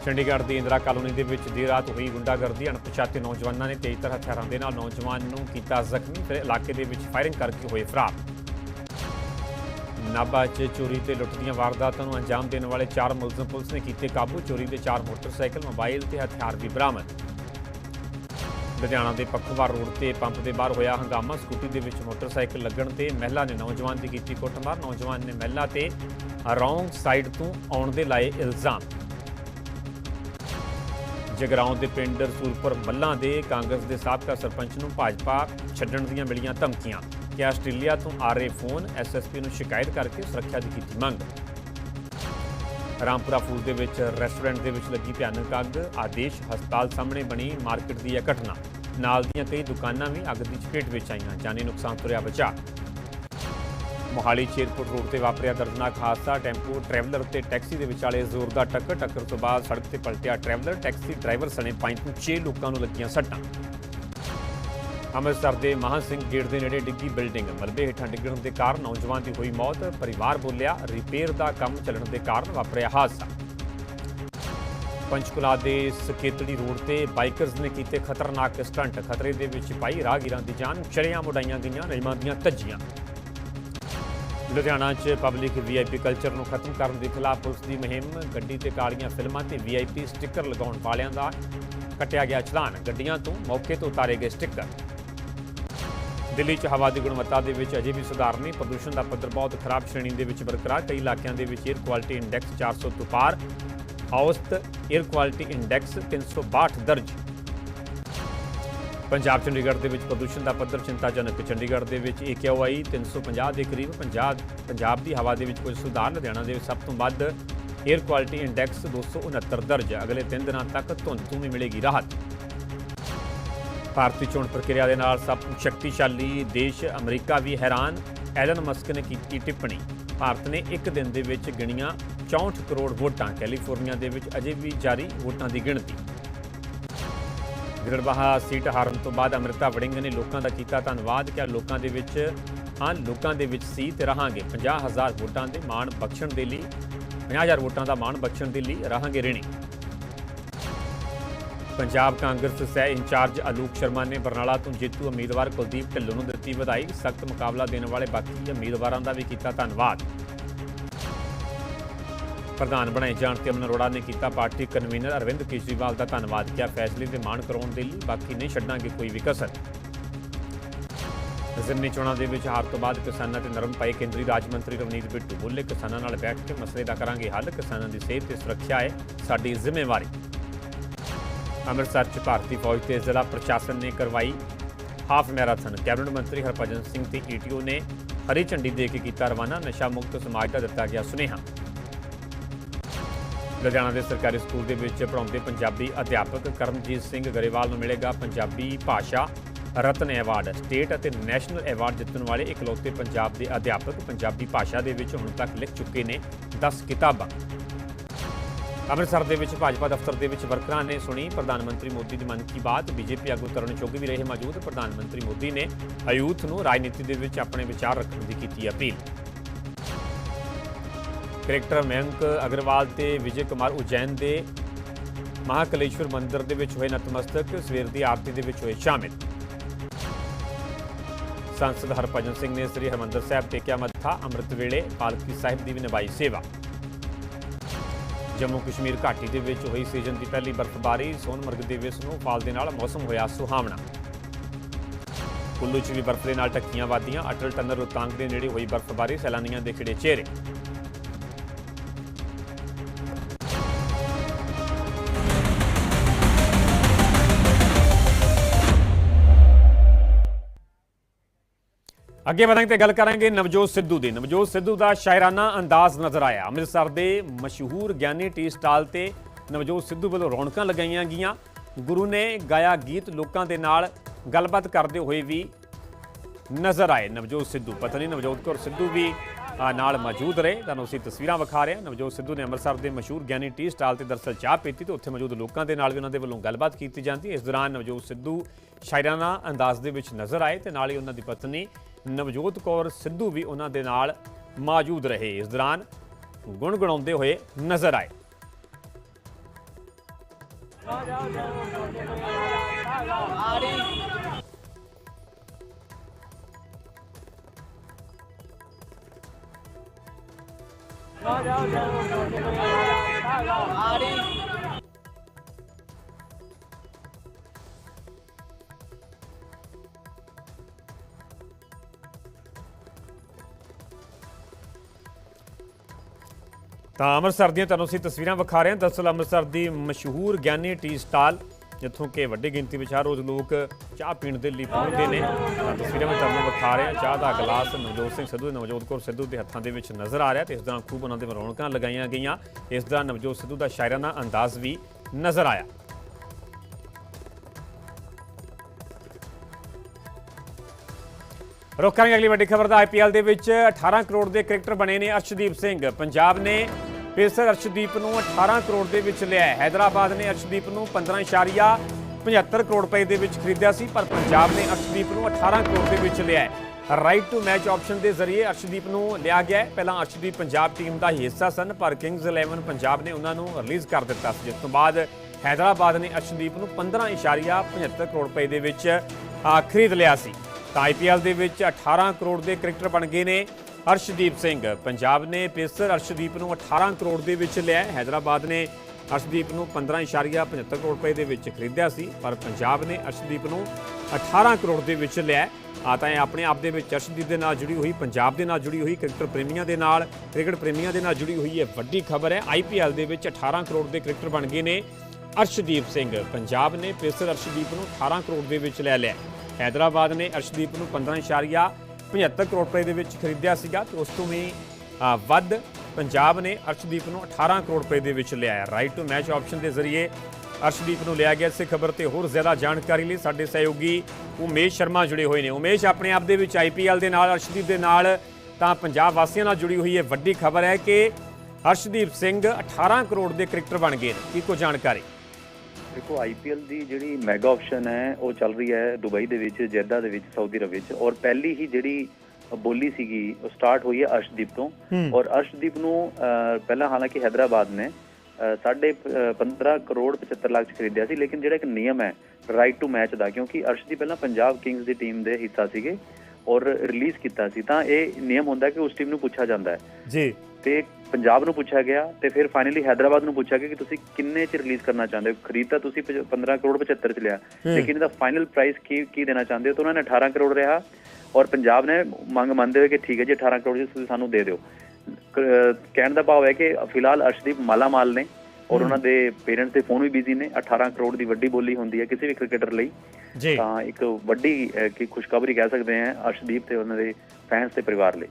ਚੰਡੀਗੜ੍ਹ ਦੀ ਇੰਦਰਾ ਕਾਲੋਨੀ ਦੇ ਵਿੱਚ ਦੇਰ ਰਾਤ ਹੋਈ ਗੁੰਡਾਗਰਦੀ, ਅਣਪਛਾਤੇ ਨੌਜਵਾਨਾਂ ਨੇ ਤੇਜ਼ਤਰ ਹਥਿਆਰਾਂ ਦੇ ਨਾਲ ਨੌਜਵਾਨ ਨੂੰ ਕੀਤਾ ਜ਼ਖਮੀ, ਫਿਰ ਇਲਾਕੇ ਦੇ ਵਿੱਚ ਫਾਇਰਿੰਗ ਕਰਕੇ ਹੋਏ ਫਰਾਰ। ਨਾਭਾ 'ਚ ਚੋਰੀ ਤੇ ਲੁੱਟ ਦੀਆਂ ਵਾਰਦਾਤਾਂ ਨੂੰ ਅੰਜਾਮ ਦੇਣ ਵਾਲੇ ਚਾਰ ਮੁਲਜ਼ਮ ਪੁਲਿਸ ਨੇ ਕੀਤੇ ਕਾਬੂ, ਚੋਰੀ ਦੇ ਚਾਰ ਮੋਟਰਸਾਈਕਲ, ਮੋਬਾਈਲ ਤੇ ਹਥਿਆਰ ਵੀ ਬਰਾਮਦ। ਲੁਧਿਆਣਾ ਦੇ ਪੱਖੋਵਾਰ ਰੋਡ ਤੇ ਪੰਪ ਦੇ ਬਾਹਰ ਹੋਇਆ ਹੰਗਾਮਾ, ਸਕੂਟੀ ਦੇ ਵਿੱਚ ਮੋਟਰਸਾਈਕਲ ਲੱਗਣ ਤੇ ਮਹਿਲਾ ਨੇ ਨੌਜਵਾਨ ਦੀ ਕੀਤੀ ਕੁੱਟਮਾਰ। ਨੌਜਵਾਨ ਨੇ ਮਹਿਲਾ ਤੇ ਰੌਂਗ ਸਾਈਡ ਤੋਂ ਆਉਣ ਦੇ ਲਾਏ ਇਲਜ਼ਾਮ। ਜਗਰਾਉਂ ਦੇ ਪਿੰਡ ਰਸੂਲਪੁਰ ਮੱਲਾਂ ਦੇ ਕਾਂਗਰਸ ਦੇ ਸਾਬਕਾ ਸਰਪੰਚ ਨੂੰ ਭਾਜਪਾ ਛੱਡਣ ਦੀਆਂ ਮਿਲੀਆਂ ਧਮਕੀਆਂ। ਕਿ ਆਸਟ੍ਰੇਲੀਆ ਤੋਂ ਆ ਰਹੇ ਫੋਨ ਐਸਐਸਪੀ ਨੂੰ ਸ਼ਿਕਾਇਤ ਕਰਕੇ ਸੁਰੱਖਿਆ ਦੀ ਕੀਤੀ ਮੰਗ। ਰਾਮਪੁਰਾ ਫੂਲ ਦੇ ਵਿੱਚ ਰੈਸਟੋਰੈਂਟ ਦੇ ਵਿੱਚ ਲੱਗੀ ਭਿਆਨਕ ਅੱਗ, ਆਦੇਸ਼ ਹਸਪਤਾਲ ਸਾਹਮਣੇ ਬਣੀ ਮਾਰਕੀਟ ਦੀ ਇਹ ਘਟਨਾ। ਨਾਲ ਦੀਆਂ ਕਈ ਦੁਕਾਨਾਂ ਵੀ ਅੱਗ ਦੀ ਚਪੇਟ ਵਿੱਚ ਆਈਆਂ, ਜਾਨੀ ਨੁਕਸਾਨ ਤੁਰਿਆ ਰਿਹਾ ਬਚਾ। ਮੋਹਾਲੀ ਚੇਰਪੁਰ ਰੋਡ ਤੇ ਵਾਪਰਿਆ ਦਰਦਨਾਕ ਹਾਦਸਾ। ਟੈਂਪੂ ਟਰੈਵਲਰ ਤੇ ਟੈਕਸੀ ਦੇ ਵਿਚਾਲੇ ਜ਼ੋਰਦਾਰ ਟੱਕਰ। ਟੱਕਰ ਤੋਂ ਬਾਅਦ ਸੜਕ ਤੇ ਪਲਟਿਆ ਟਰੈਵਲਰ। ਟੈਕਸੀ ਡਰਾਈਵਰ ਸਣੇ ਪੰਜ ਤੋਂ 6 ਲੋਕਾਂ ਨੂੰ ਲੱਗੀਆਂ ਸੱਟਾਂ। ਅੰਮ੍ਰਿਤਸਰ ਦੇ ਮਹਾਂ ਸਿੰਘ ਗੇਟ ਦੇ ਨੇੜੇ ਡਿੱਗੀ ਬਿਲਡਿੰਗ। ਮਲਬੇ ਹੇਠਾਂ ਡਿੱਗਣ ਦੇ ਕਾਰਨ ਨੌਜਵਾਨ ਦੀ ਹੋਈ ਮੌਤ। ਪਰਿਵਾਰ ਬੋਲਿਆ, ਰਿਪੇਅਰ ਦਾ ਕੰਮ ਚੱਲਣ ਦੇ ਕਾਰਨ ਵਾਪਰਿਆ ਹਾਦਸਾ। ਪੰਚਕੁਲਾ ਦੇ ਸਕੇਤੜੀ ਰੋਡ ਤੇ ਬਾਈਕਰਜ਼ ਨੇ ਕੀਤੇ ਖਤਰਨਾਕ ਸਟੰਟ। ਖਤਰੇ ਦੇ ਵਿੱਚ ਪਾਈ ਰਾਹਗੀਰਾਂ ਦੀ ਜਾਨ। ਚੜਿਆਂ ਮੁਡਾਈਆਂ ਗਈਆਂ ਨਿਯਮਾਂ ਦੀਆਂ ਧੱਜੀਆਂ। ਲੁਧਿਆਣਾ 'ਚ ਪਬਲਿਕ ਵੀਆਈਪੀ ਕਲਚਰ ਨੂੰ ਖਤਮ ਕਰਨ ਦੇ ਖਿਲਾਫ ਪੁਲਿਸ ਦੀ ਮੁਹਿੰਮ। ਗੱਡੀ ਤੇ ਕਾਲੀਆਂ ਫਿਲਮਾਂ ਤੇ ਵੀਆਈਪੀ ਸਟicker ਲਗਾਉਣ ਵਾਲਿਆਂ ਦਾ ਕੱਟਿਆ ਗਿਆ ਚਲਾਨ ਗੱਡੀਆਂ ਤੋਂ ਮੌਕੇ ਤੋਂ ਉਤਾਰੇ ਗਏ ਸਟicker ਦਿੱਲੀ 'ਚ ਹਵਾ ਦੀ ਗੁਣਵੱਤਾ ਦੇ ਵਿੱਚ ਅਜੇ ਵੀ ਸੁਧਾਰ ਨਹੀਂ ਪ੍ਰਦੂਸ਼ਣ ਦਾ ਪੱਧਰ ਬਹੁਤ ਖਰਾਬ ਸ਼੍ਰੇਣੀ ਦੇ ਵਿੱਚ ਬਰਕਰਾਰ, ਕਈ ਇਲਾਕਿਆਂ ਦੇ ਵਿੱਚ 에ਅਰ ਕੁਆਲਿਟੀ ਇੰਡੈਕਸ 400 ਤੋਂ ਪਾਰ। ਔਸਤ 에ਅਰ ਕੁਆਲਿਟੀ ਇੰਡੈਕਸ 362 ਦਰਜ। ਪੰਜਾਬ ਚੰਡੀਗੜ੍ਹ ਦੇ ਵਿੱਚ ਪ੍ਰਦੂਸ਼ਣ ਦਾ ਪੱਧਰ ਚਿੰਤਾਜਨਕ। ਚੰਡੀਗੜ੍ਹ ਦੇ ਵਿੱਚ AQI 350 ਦੇ ਕਰੀਬ ਪੰਜਾਬ ਪੰਜਾਬ ਦੀ ਹਵਾ ਦੇ ਵਿੱਚ ਕੁਝ ਸੁਧਾਰ ਲੁਧਿਆਣਾ ਦੇ ਵਿੱਚ ਸਭ ਤੋਂ ਵੱਧ 에ਅਰ ਕੁਆਲਿਟੀ ਇੰਡੈਕਸ 269 ਦਰਜ। ਅਗਲੇ 3 ਦਿਨਾਂ ਤੱਕ ਧੁੰਦ ਤੋਂ ਵੀ ਮਿਲੇਗੀ ਰਾਹਤ। ਭਾਰਤੀ ਚੋਣ ਪ੍ਰਕਿਰਿਆ ਦੇ ਨਾਲ ਸਭ ਤੋਂ ਸ਼ਕਤੀਸ਼ਾਲੀ ਦੇਸ਼ ਅਮਰੀਕਾ ਵੀ ਹੈਰਾਨ। ਐਲਨ ਮਸਕ ਨੇ ਕੀਤੀ ਟਿੱਪਣੀ। ਭਾਰਤ ਨੇ ਇੱਕ ਦਿਨ ਦੇ ਵਿੱਚ ਗਿਣੀਆਂ 64 ਕਰੋੜ ਵੋਟਾਂ। ਕੈਲੀਫੋਰਨੀਆ ਦੇ ਵਿੱਚ ਅਜੇ ਵੀ ਜਾਰੀ ਵੋਟਾਂ ਦੀ ਗਿਣਤੀ। ਗਿਰੜਬਾਹਾ ਸੀਟ ਹਾਰਨ ਤੋਂ ਬਾਅਦ ਅਮ੍ਰਿਤਾ ਵੜਿੰਗ ਨੇ ਲੋਕਾਂ ਦਾ ਕੀਤਾ ਧੰਨਵਾਦ ਕਿ ਲੋਕਾਂ ਦੇ ਵਿੱਚ, ਹਾਂ, ਲੋਕਾਂ ਦੇ ਵਿੱਚ ਸੀ ਤੇ ਰਹਾਂਗੇ 50000 ਵੋਟਾਂ ਦੇ ਮਾਣ ਬਖਸ਼ਣ ਦੇ ਲਈ 50000 ਵੋਟਾਂ ਦਾ ਮਾਣ ਬਖਸ਼ਣ ਦੇ ਲਈ ਰਹਾਂਗੇ ਰਿਣੀ। ਪੰਜਾਬ ਕਾਂਗਰਸ ਸਹਿ ਇੰਚਾਰਜ ਆਲੂਕ ਸ਼ਰਮਾ ਨੇ ਬਰਨਾਲਾ ਤੋਂ ਜੇਤੂ ਉਮੀਦਵਾਰ ਕੁਲਦੀਪ ਢਿੱਲੋਂ ਨੂੰ ਦਿੱਤੀ ਵਧਾਈ, ਸਖਤ ਮੁਕਾਬਲਾ ਦੇਣ ਵਾਲੇ ਬਾਕੀ ਉਮੀਦਵਾਰਾਂ ਦਾ ਵੀ ਕੀਤਾ ਧੰਨਵਾਦ। ਪ੍ਰਧਾਨ ਬਣਾਏ ਜਾਣ ਤੇ ਅਮਨ ਅਰੋੜਾ ਨੇ ਕੀਤਾ ਪਾਰਟੀ ਕਨਵੀਨਰ। ਅਰਵਿੰਦ ਕੇਜਰੀਵਾਲ ਦਾ ਧੰਨਵਾਦ। ਕਿਹਾ ਫੈਸਲੇ ਤੇ ਮਾਣ ਕਰਾਉਣ ਦੇ ਲਈ ਬਾਕੀ ਨਹੀਂ ਛੱਡਾਂਗੇ ਕੋਈ ਵੀ ਕਸਰ। ਜ਼ਿਮਨੀ ਚੋਣਾਂ ਦੇ ਵਿੱਚ ਹਾਰ ਤੋਂ ਬਾਅਦ ਕਿਸਾਨਾਂ ਤੇ ਨਰਮ ਪਏ ਕੇਂਦਰੀ ਰਾਜ ਮੰਤਰੀ ਰਵਨੀਤ ਬਿੱਟੂ ਬੋਲੇ, ਕਿਸਾਨਾਂ ਨਾਲ ਬੈਠ ਕੇ ਮਸਲੇ ਦਾ ਕਰਾਂਗੇ ਹੱਲ। ਕਿਸਾਨਾਂ ਦੀ ਸਿਹਤ ਤੇ ਸੁਰੱਖਿਆ ਹੈ ਸਾਡੀ ਜ਼ਿੰਮੇਵਾਰੀ। ਅੰਮ੍ਰਿਤਸਰ 'ਚ ਭਾਰਤੀ ਫੌਜ ਤੇ ਜ਼ਿਲ੍ਹਾ ਪ੍ਰਸ਼ਾਸਨ ਨੇ ਕਰਵਾਈ ਹਾਫ ਮੈਰਾਥਨ। ਕੈਬਨਿਟ ਮੰਤਰੀ ਹਰਭਜਨ ਸਿੰਘ ਤੇ ਈਟੀਓ ਨੇ ਹਰੀ ਝੰਡੀ ਦੇ ਕੇ ਕੀਤਾ ਰਵਾਨਾ। ਨਸ਼ਾ ਮੁਕਤ ਸਮਾਜ ਦਾ ਦਿੱਤਾ ਗਿਆ ਸੁਨੇਹਾ। ਲੁਧਿਆਣਾ ਦੇ ਸਰਕਾਰੀ ਸਕੂਲ ਦੇ ਵਿੱਚ ਪੜ੍ਹਾਉਂਦੇ ਪੰਜਾਬੀ ਅਧਿਆਪਕ ਕਰਮਜੀਤ ਸਿੰਘ ਗਰੇਵਾਲ ਨੂੰ ਮਿਲੇਗਾ ਪੰਜਾਬੀ ਭਾਸ਼ਾ ਰਤਨ ਐਵਾਰਡ, ਸਟੇਟ ਅਤੇ ਨੈਸ਼ਨਲ ਐਵਾਰਡ ਜਿੱਤਣ ਵਾਲੇ ਇਕਲੌਤੇ ਪੰਜਾਬ ਦੇ ਅਧਿਆਪਕ ਪੰਜਾਬੀ ਭਾਸ਼ਾ ਦੇ ਵਿੱਚ ਹੁਣ ਤੱਕ ਲਿਖ ਚੁੱਕੇ ਨੇ 10 ਕਿਤਾਬਾਂ। ਅੰਮ੍ਰਿਤਸਰ ਦੇ ਵਿੱਚ ਭਾਜਪਾ ਦਫ਼ਤਰ ਦੇ ਵਿੱਚ ਵਰਕਰਾਂ ਨੇ ਸੁਣੀ ਪ੍ਰਧਾਨ ਮੰਤਰੀ ਮੋਦੀ ਦੀ ਮਨ ਕੀ ਬਾਤ। ਬੀਜੇਪੀ ਆਗੂ ਤਰਨ ਚੋਗੀ ਵੀ ਰਹੇ ਮੌਜੂਦ। ਪ੍ਰਧਾਨ ਮੰਤਰੀ ਮੋਦੀ ਨੇ ਅਯੂਥ ਨੂੰ ਰਾਜਨੀਤੀ ਦੇ ਵਿੱਚ ਆਪਣੇ ਵਿਚਾਰ ਰੱਖਣ ਦੀ ਕੀਤੀ ਅਪੀਲ। ਕ੍ਰਿਕਟਰ ਮਯੰਕ ਅਗਰਵਾਲ ਤੇ ਵਿਜੇ ਕੁਮਾਰ ਉਜੈਨ ਦੇ ਮਹਾਕਲੇਸ਼ਵਰ ਮੰਦਿਰ ਦੇ ਵਿੱਚ ਹੋਏ ਨਤਮਸਤਕ, ਸਵੇਰ ਦੀ ਆਰਤੀ ਦੇ ਵਿੱਚ ਹੋਏ ਸ਼ਾਮਿਲ। ਸੰਸਦ ਹਰਭਜਨ ਸਿੰਘ ਨੇ ਸ੍ਰੀ ਹਰਿਮੰਦਰ ਸਾਹਿਬ ਟੇਕਿਆ ਮੱਥਾ, ਅੰਮ੍ਰਿਤ ਵੇਲੇ ਪਾਲਕੀ ਸਾਹਿਬ ਦੀ ਵੀ ਨਿਭਾਈ ਸੇਵਾ। ਜੰਮੂ ਕਸ਼ਮੀਰ ਘਾਟੀ ਦੇ ਵਿੱਚ ਹੋਈ ਸੀਜ਼ਨ ਦੀ ਪਹਿਲੀ ਬਰਫ਼ਬਾਰੀ ਸੋਨਮਰਗ ਦੇ ਵਿੱਚ ਸਨੋਫਾਲ ਦੇ ਨਾਲ ਮੌਸਮ ਹੋਇਆ ਸੁਹਾਵਣਾ। ਕੁੱਲੂ 'ਚ ਵੀ ਬਰਫ਼ ਦੇ ਨਾਲ ਢੱਕੀਆਂ ਵਾਦੀਆਂ ਅਟਲ ਟਨਲ ਰੋਹਤਾਂਗ ਦੇ ਨੇੜੇ ਹੋਈ ਬਰਫ਼ਬਾਰੀ, ਸੈਲਾਨੀਆਂ ਦੇ ਖਿੜੇ ਚਿਹਰੇ। ਅੱਗੇ ਵਧਾਂਗੇ ਤੇ ਗੱਲ ਕਰਾਂਗੇ ਨਵਜੋਤ ਸਿੱਧੂ ਦੀ। ਨਵਜੋਤ ਸਿੱਧੂ ਦਾ ਸ਼ਾਇਰਾਨਾ ਅੰਦਾਜ਼ ਨਜ਼ਰ ਆਇਆ। ਅੰਮ੍ਰਿਤਸਰ ਦੇ ਮਸ਼ਹੂਰ ਗਿਆਨੀ ਟੀ ਸਟਾਲ ਤੇ ਨਵਜੋਤ ਸਿੱਧੂ ਵੱਲੋਂ ਰੌਣਕਾਂ ਲਗਾਈਆਂ ਗਈਆਂ। ਗੁਰੂ ਨੇ ਗਾਇਆ ਗੀਤ ਲੋਕਾਂ ਦੇ ਨਾਲ। ਗੱਲਬਾਤ ਕਰਦੇ ਹੋਏ ਵੀ ਨਜ਼ਰ ਆਏ ਨਵਜੋਤ ਸਿੱਧੂ। ਪਤਨੀ ਨਵਜੋਤ ਕੌਰ ਸਿੱਧੂ ਵੀ ਨਾਲ ਮੌਜੂਦ ਰਹੇ। ਤੁਹਾਨੂੰ ਅਸੀਂ ਤਸਵੀਰਾਂ ਵਿਖਾ ਰਹੇ ਹਾਂ। ਨਵਜੋਤ ਸਿੱਧੂ ਨੇ ਅੰਮ੍ਰਿਤਸਰ ਦੇ ਮਸ਼ਹੂਰ ਗਿਆਨੀ ਟੀ ਸਟਾਲ ਤੇ ਦਰਸਲ ਚਾਹ ਪੀਤੀ ਤੇ ਉੱਥੇ ਮੌਜੂਦ ਲੋਕਾਂ ਦੇ ਨਾਲ ਵੀ ਉਹਨਾਂ ਦੇ ਵੱਲੋਂ ਗੱਲਬਾਤ ਕੀਤੀ ਜਾਂਦੀ। ਇਸ ਦੌਰਾਨ ਨਵਜੋਤ ਸਿੱਧੂ ਸ਼ਾਇਰਾਨਾ ਅੰਦਾਜ਼ ਦੇ ਵਿੱਚ ਨਜ਼ਰ ਆਏ ਤੇ ਨਾਲ ਹੀ ਉਹਨਾਂ ਦੀ ਪਤਨੀ ਨਵਜੋਤ ਕੌਰ ਸਿੱਧੂ ਵੀ ਉਹਨਾਂ ਦੇ ਨਾਲ ਮੌਜੂਦ ਰਹੇ। ਇਸ ਦੌਰਾਨ ਗੁਣਗੁਣਾਉਂਦੇ ਹੋਏ ਨਜ਼ਰ ਆਏ। ਤਾਂ ਅੰਮ੍ਰਿਤਸਰ ਦੀਆਂ ਤੁਹਾਨੂੰ ਅਸੀਂ ਤਸਵੀਰਾਂ ਵਿਖਾ ਰਹੇ ਹਾਂ। ਦਰਅਸਲ ਅੰਮ੍ਰਿਤਸਰ ਦੀ ਮਸ਼ਹੂਰ ਗਿਆਨੀ ਟੀ ਸਟਾਲ, ਜਿੱਥੋਂ ਕਿ ਵੱਡੀ ਗਿਣਤੀ ਵਿੱਚ ਹਰ ਰੋਜ਼ ਲੋਕ ਚਾਹ ਪੀਣ ਦੇ ਲਈ ਪਹੁੰਚਦੇ ਨੇ। ਤਾਂ ਤਸਵੀਰਾਂ ਵਿੱਚ ਤੁਹਾਨੂੰ ਵਿਖਾ ਰਹੇ ਹਾਂ। ਚਾਹ ਦਾ ਗਲਾਸ ਨਵਜੋਤ ਸਿੰਘ ਸਿੱਧੂ ਤੇ ਨਵਜੋਤ ਕੌਰ ਸਿੱਧੂ ਦੇ ਹੱਥਾਂ ਦੇ ਵਿੱਚ ਨਜ਼ਰ ਆ ਰਿਹਾ ਤੇ ਇਸ ਦੌਰਾਨ ਖੂਬ ਉਹਨਾਂ ਦੇ ਰੌਣਕਾਂ ਲਗਾਈਆਂ ਗਈਆਂ। ਇਸ ਦਾ ਨਵਜੋਤ ਸਿੱਧੂ ਦਾ ਸ਼ਾਇਰਾਨਾ ਅੰਦਾਜ਼ ਵੀ ਨਜ਼ਰ ਆਇਆ। ਰੋਕਾਂਗੇ ਅਗਲੀ ਵੱਡੀ ਖਬਰ ਦਾ। ਆਈਪੀਐਲ ਦੇ ਵਿੱਚ 18 ਕਰੋੜ ਦੇ ਕ੍ਰਿਕਟਰ ਬਣੇ ਨੇ ਅਰਸ਼ਦੀਪ ਸਿੰਘ। ਪੰਜਾਬ ਨੇ ਪੇਸਰ ਅਰਸ਼ਦੀਪ ਨੂੰ 18 ਕਰੋੜ ਦੇ ਵਿੱਚ ਲਿਆ ਹੈ। ਹੈਦਰਾਬਾਦ ਨੇ ਅਰਸ਼ਦੀਪ ਨੂੰ 15.75 ਕਰੋੜ ਰੁਪਏ ਦੇ ਵਿੱਚ ਖਰੀਦਿਆ ਸੀ, ਪਰ ਪੰਜਾਬ ਨੇ ਅਰਸ਼ਦੀਪ ਨੂੰ 18 ਕਰੋੜ ਦੇ ਵਿੱਚ ਲਿਆ ਹੈ। ਰਾਈਟ ਟੂ ਮੈਚ ਆਪਸ਼ਨ ਦੇ ਜ਼ਰੀਏ ਅਰਸ਼ਦੀਪ ਨੂੰ ਲਿਆ ਗਿਆ ਹੈ। ਪਹਿਲਾਂ ਅਰਸ਼ਦੀਪ ਪੰਜਾਬ ਟੀਮ ਦਾ ਹੀ ਹਿੱਸਾ ਸਨ, ਪਰ ਕਿੰਗਜ਼ 11 ਪੰਜਾਬ ਨੇ ਉਹਨਾਂ ਨੂੰ ਰਿਲੀਜ਼ ਕਰ ਦਿੱਤਾ ਸੀ। ਜਿਸ ਤੋਂ ਬਾਅਦ ਹੈਦਰਾਬਾਦ ਨੇ ਅਰਸ਼ਦੀਪ ਨੂੰ 15.75 ਕਰੋੜ ਰੁਪਏ ਦੇ ਵਿੱਚ ਖਰੀਦ ਲਿਆ ਸੀ। ਤਾਂ ਆਈਪੀਐਲ ਦੇ ਵਿੱਚ 18 ਕਰੋੜ ਦੇ ਕ੍ਰਿਕਟਰ ਬਣ ਗਏ ਨੇ। ਅਰਸ਼ਦੀਪ ਸਿੰਘ, ਪੰਜਾਬ ਨੇ ਪੇਸਰ ਅਰਸ਼ਦੀਪ ਨੂੰ 18 ਕਰੋੜ ਦੇ ਵਿੱਚ ਲਿਆ। ਹੈ। ਹੈਦਰਾਬਾਦ ਨੇ ਅਰਸ਼ਦੀਪ ਨੂੰ 15.75 ਕਰੋੜ ਰੁਪਏ ਦੇ ਵਿੱਚ ਖਰੀਦਿਆ ਸੀ, ਪਰ ਪੰਜਾਬ ਨੇ ਅਰਸ਼ਦੀਪ ਨੂੰ 18 ਕਰੋੜ ਦੇ ਵਿੱਚ ਲਿਆ। ਆ ਤਾਂ ਇਹ ਆਪਣੇ ਆਪ ਦੇ ਵਿੱਚ ਅਰਸ਼ਦੀਪ ਦੇ ਨਾਲ ਜੁੜੀ ਹੋਈ, ਪੰਜਾਬ ਦੇ ਨਾਲ ਜੁੜੀ ਹੋਈ, ਕ੍ਰਿਕਟਰ ਪ੍ਰੇਮੀਆਂ ਦੇ ਨਾਲ, ਕ੍ਰਿਕਟ ਪ੍ਰੇਮੀਆਂ ਦੇ ਨਾਲ ਜੁੜੀ ਹੋਈ ਇਹ ਵੱਡੀ ਖਬਰ ਹੈ। ਆਈਪੀਐਲ ਦੇ ਵਿੱਚ 18 ਕਰੋੜ ਦੇ ਕ੍ਰਿਕਟਰ ਬਣ ਗਏ ਨੇ ਅਰਸ਼ਦੀਪ ਸਿੰਘ। ਪੰਜਾਬ ਨੇ ਪੇਸਰ ਅਰਸ਼ਦੀਪ ਨੂੰ 18 ਕਰੋੜ ਦੇ ਵਿੱਚ ਲੈ ਲਿਆ। ਹੈਦਰਾਬਾਦ ਨੇ ਅਰਸ਼ਦੀਪ ਨੂੰ 15.75 ਕਰੋੜ ਰੁਪਏ ਦੇ ਵਿੱਚ ਖਰੀਦਿਆ ਸੀਗਾ ਤੇ ਉਸ ਤੋਂ ਵੀ ਵੱਧ ਪੰਜਾਬ ਨੇ ਅਰਸ਼ਦੀਪ ਨੂੰ 18 ਕਰੋੜ ਰੁਪਏ ਦੇ ਵਿੱਚ ਲਿਆ ਰਾਈਟ ਟੂ ਮੈਚ ਆਪਸ਼ਨ ਦੇ ਜ਼ਰੀਏ ਅਰਸ਼ਦੀਪ ਨੂੰ ਲਿਆ ਗਿਆ ਇਸੇ ਖਬਰ ਤੇ ਹੋਰ ਜ਼ਿਆਦਾ ਜਾਣਕਾਰੀ ਲਈ ਸਾਡੇ ਸਹਿਯੋਗੀ ਉਮੇਸ਼ ਸ਼ਰਮਾ ਜੁੜੇ ਹੋਏ ਨੇ। ਉਮੇਸ਼, ਆਪਣੇ ਆਪ ਦੇ ਵਿੱਚ ਆਈਪੀਐਲ ਦੇ ਨਾਲ, ਅਰਸ਼ਦੀਪ ਦੇ ਨਾਲ ਤਾਂ ਪੰਜਾਬ ਵਾਸੀਆਂ ਨਾਲ ਜੁੜੀ ਹੋਈ ਇਹ ਵੱਡੀ ਖਬਰ ਹੈ ਕਿ ਅਰਸ਼ਦੀਪ ਸਿੰਘ 18 ਕਰੋੜ ਦੇ ਕ੍ਰਿਕਟਰ ਬਣ ਗਏ ਨੇ। ਕੀ ਕੋ ਜਾਣਕਾਰੀ? ਦੇਖੋ ਆਈਪੀਐਲ ਦੀ ਜਿਹੜੀ ਮੈਗਾ ਆਪਸ਼ਨ ਹੈ ਉਹ ਚੱਲ ਰਹੀ ਹੈ ਦੁਬਈ ਦੇ ਵਿੱਚ ਜੈਦਾ ਦੇ ਵਿੱਚ ਸਾਊਦੀ ਅਰਬ ਵਿੱਚ ਔਰ ਪਹਿਲੀ ਹੀ ਜਿਹੜੀ ਬੋਲੀ ਸੀਗੀ ਉਹ ਸਟਾਰਟ ਹੋਈ ਹੈ ਅਰਸ਼ਦੀਪ ਤੋਂ ਔਰ ਅਰਸ਼ਦੀਪ ਨੂੰ ਪਹਿਲਾਂ ਹਾਲਾਂਕਿ ਹੈਦਰਾਬਾਦ ਨੇ ਅਹ, ਸਾਢੇ ਅਹ, 15 ਕਰੋੜ 75 ਲੱਖ ਚ ਖਰੀਦਿਆ ਸੀ ਲੇਕਿਨ ਜਿਹੜਾ ਇੱਕ ਨਿਯਮ ਹੈ ਰਾਈਟ ਟੂ ਮੈਚ ਦਾ ਕਿਉਂਕਿ ਅਰਸ਼ਦੀਪ ਪਹਿਲਾਂ ਪੰਜਾਬ ਕਿੰਗਸ ਦੀ ਟੀਮ ਦੇ ਹਿੱਸਾ ਸੀਗੇ ਔਰ ਰਿਲੀਜ਼ ਕੀਤਾ ਸੀ ਤਾਂ ਇਹ ਨਿਯਮ ਹੁੰਦਾ ਕਿ ਉਸ ਟੀਮ ਨੂੰ ਪੁੱਛਿਆ ਜਾਂਦਾ ਹੈ। ਜੀ। ਤੇ ਪੰਜਾਬ ਨੂੰ ਪੁੱਛਿਆ ਗਿਆ ਤੇ ਫਿਰ ਫਾਈਨਲੀ ਹੈਦਰਾਬਾਦ ਨੂੰ ਪੁੱਛਿਆ ਗਿਆ ਕਿ ਤੁਸੀਂ ਕਿੰਨੇ ਚ ਰਿਲੀਜ਼ ਕਰਨਾ ਚਾਹੁੰਦੇ ਹੋ? ਖਰੀਦ ਤਾਂ ਤੁਸੀਂ ਪਚ- 15 ਕਰੋੜ 75 ਚ ਲਿਆ। ਲੇਕਿਨ ਇਹਦਾ ਫਾਈਨਲ ਪ੍ਰਾਈਸ ਕੀ ਕੀ ਦੇਣਾ ਚਾਹੁੰਦੇ ਹੋ? ਤਾਂ ਉਹਨਾਂ ਨੇ 18 ਕਰੋੜ ਰਿਹਾ ਔਰ ਪੰਜਾਬ ਨੇ ਮੰਗ ਮੰਨਦੇ ਹੋਏ ਕਿ ਠੀਕ ਹੈ ਜੀ 18 ਕਰੋੜ ਜੀ ਤੁਸੀਂ ਸਾਨੂੰ ਦੇ ਦਿਓ। ਕਹਿਣ ਦਾ ਭਾਵ ਹੈ ਕਿ ਫਿਲਹਾਲ ਅਰਸ਼ਦੀਪ ਮਾਲਾ ਮਾਲ ਨੇ ਔਰ ਉਹਨਾਂ ਦੇ ਪੇਰੈਂਟਸ ਦੇ ਫੋਨ ਵੀ ਬਿਜ਼ੀ ਨੇ। 18 ਕਰੋੜ ਦੀ ਵੱਡੀ ਬੋਲੀ ਹੁੰਦੀ ਹੈ ਕਿਸੇ ਵੀ ਕ੍ਰਿਕਟਰ ਲਈ। ਤਾਂ ਇੱਕ ਵੱਡੀ ਕੀ ਖੁਸ਼ਖਬਰੀ ਕਹਿ ਸਕਦੇ ਹਾਂ ਅਰਸ਼ਦੀਪ ਤੇ ਉਹਨਾਂ ਦੇ ਫੈਨਸ ਤੇ ਪਰਿਵਾਰ ਲਈ।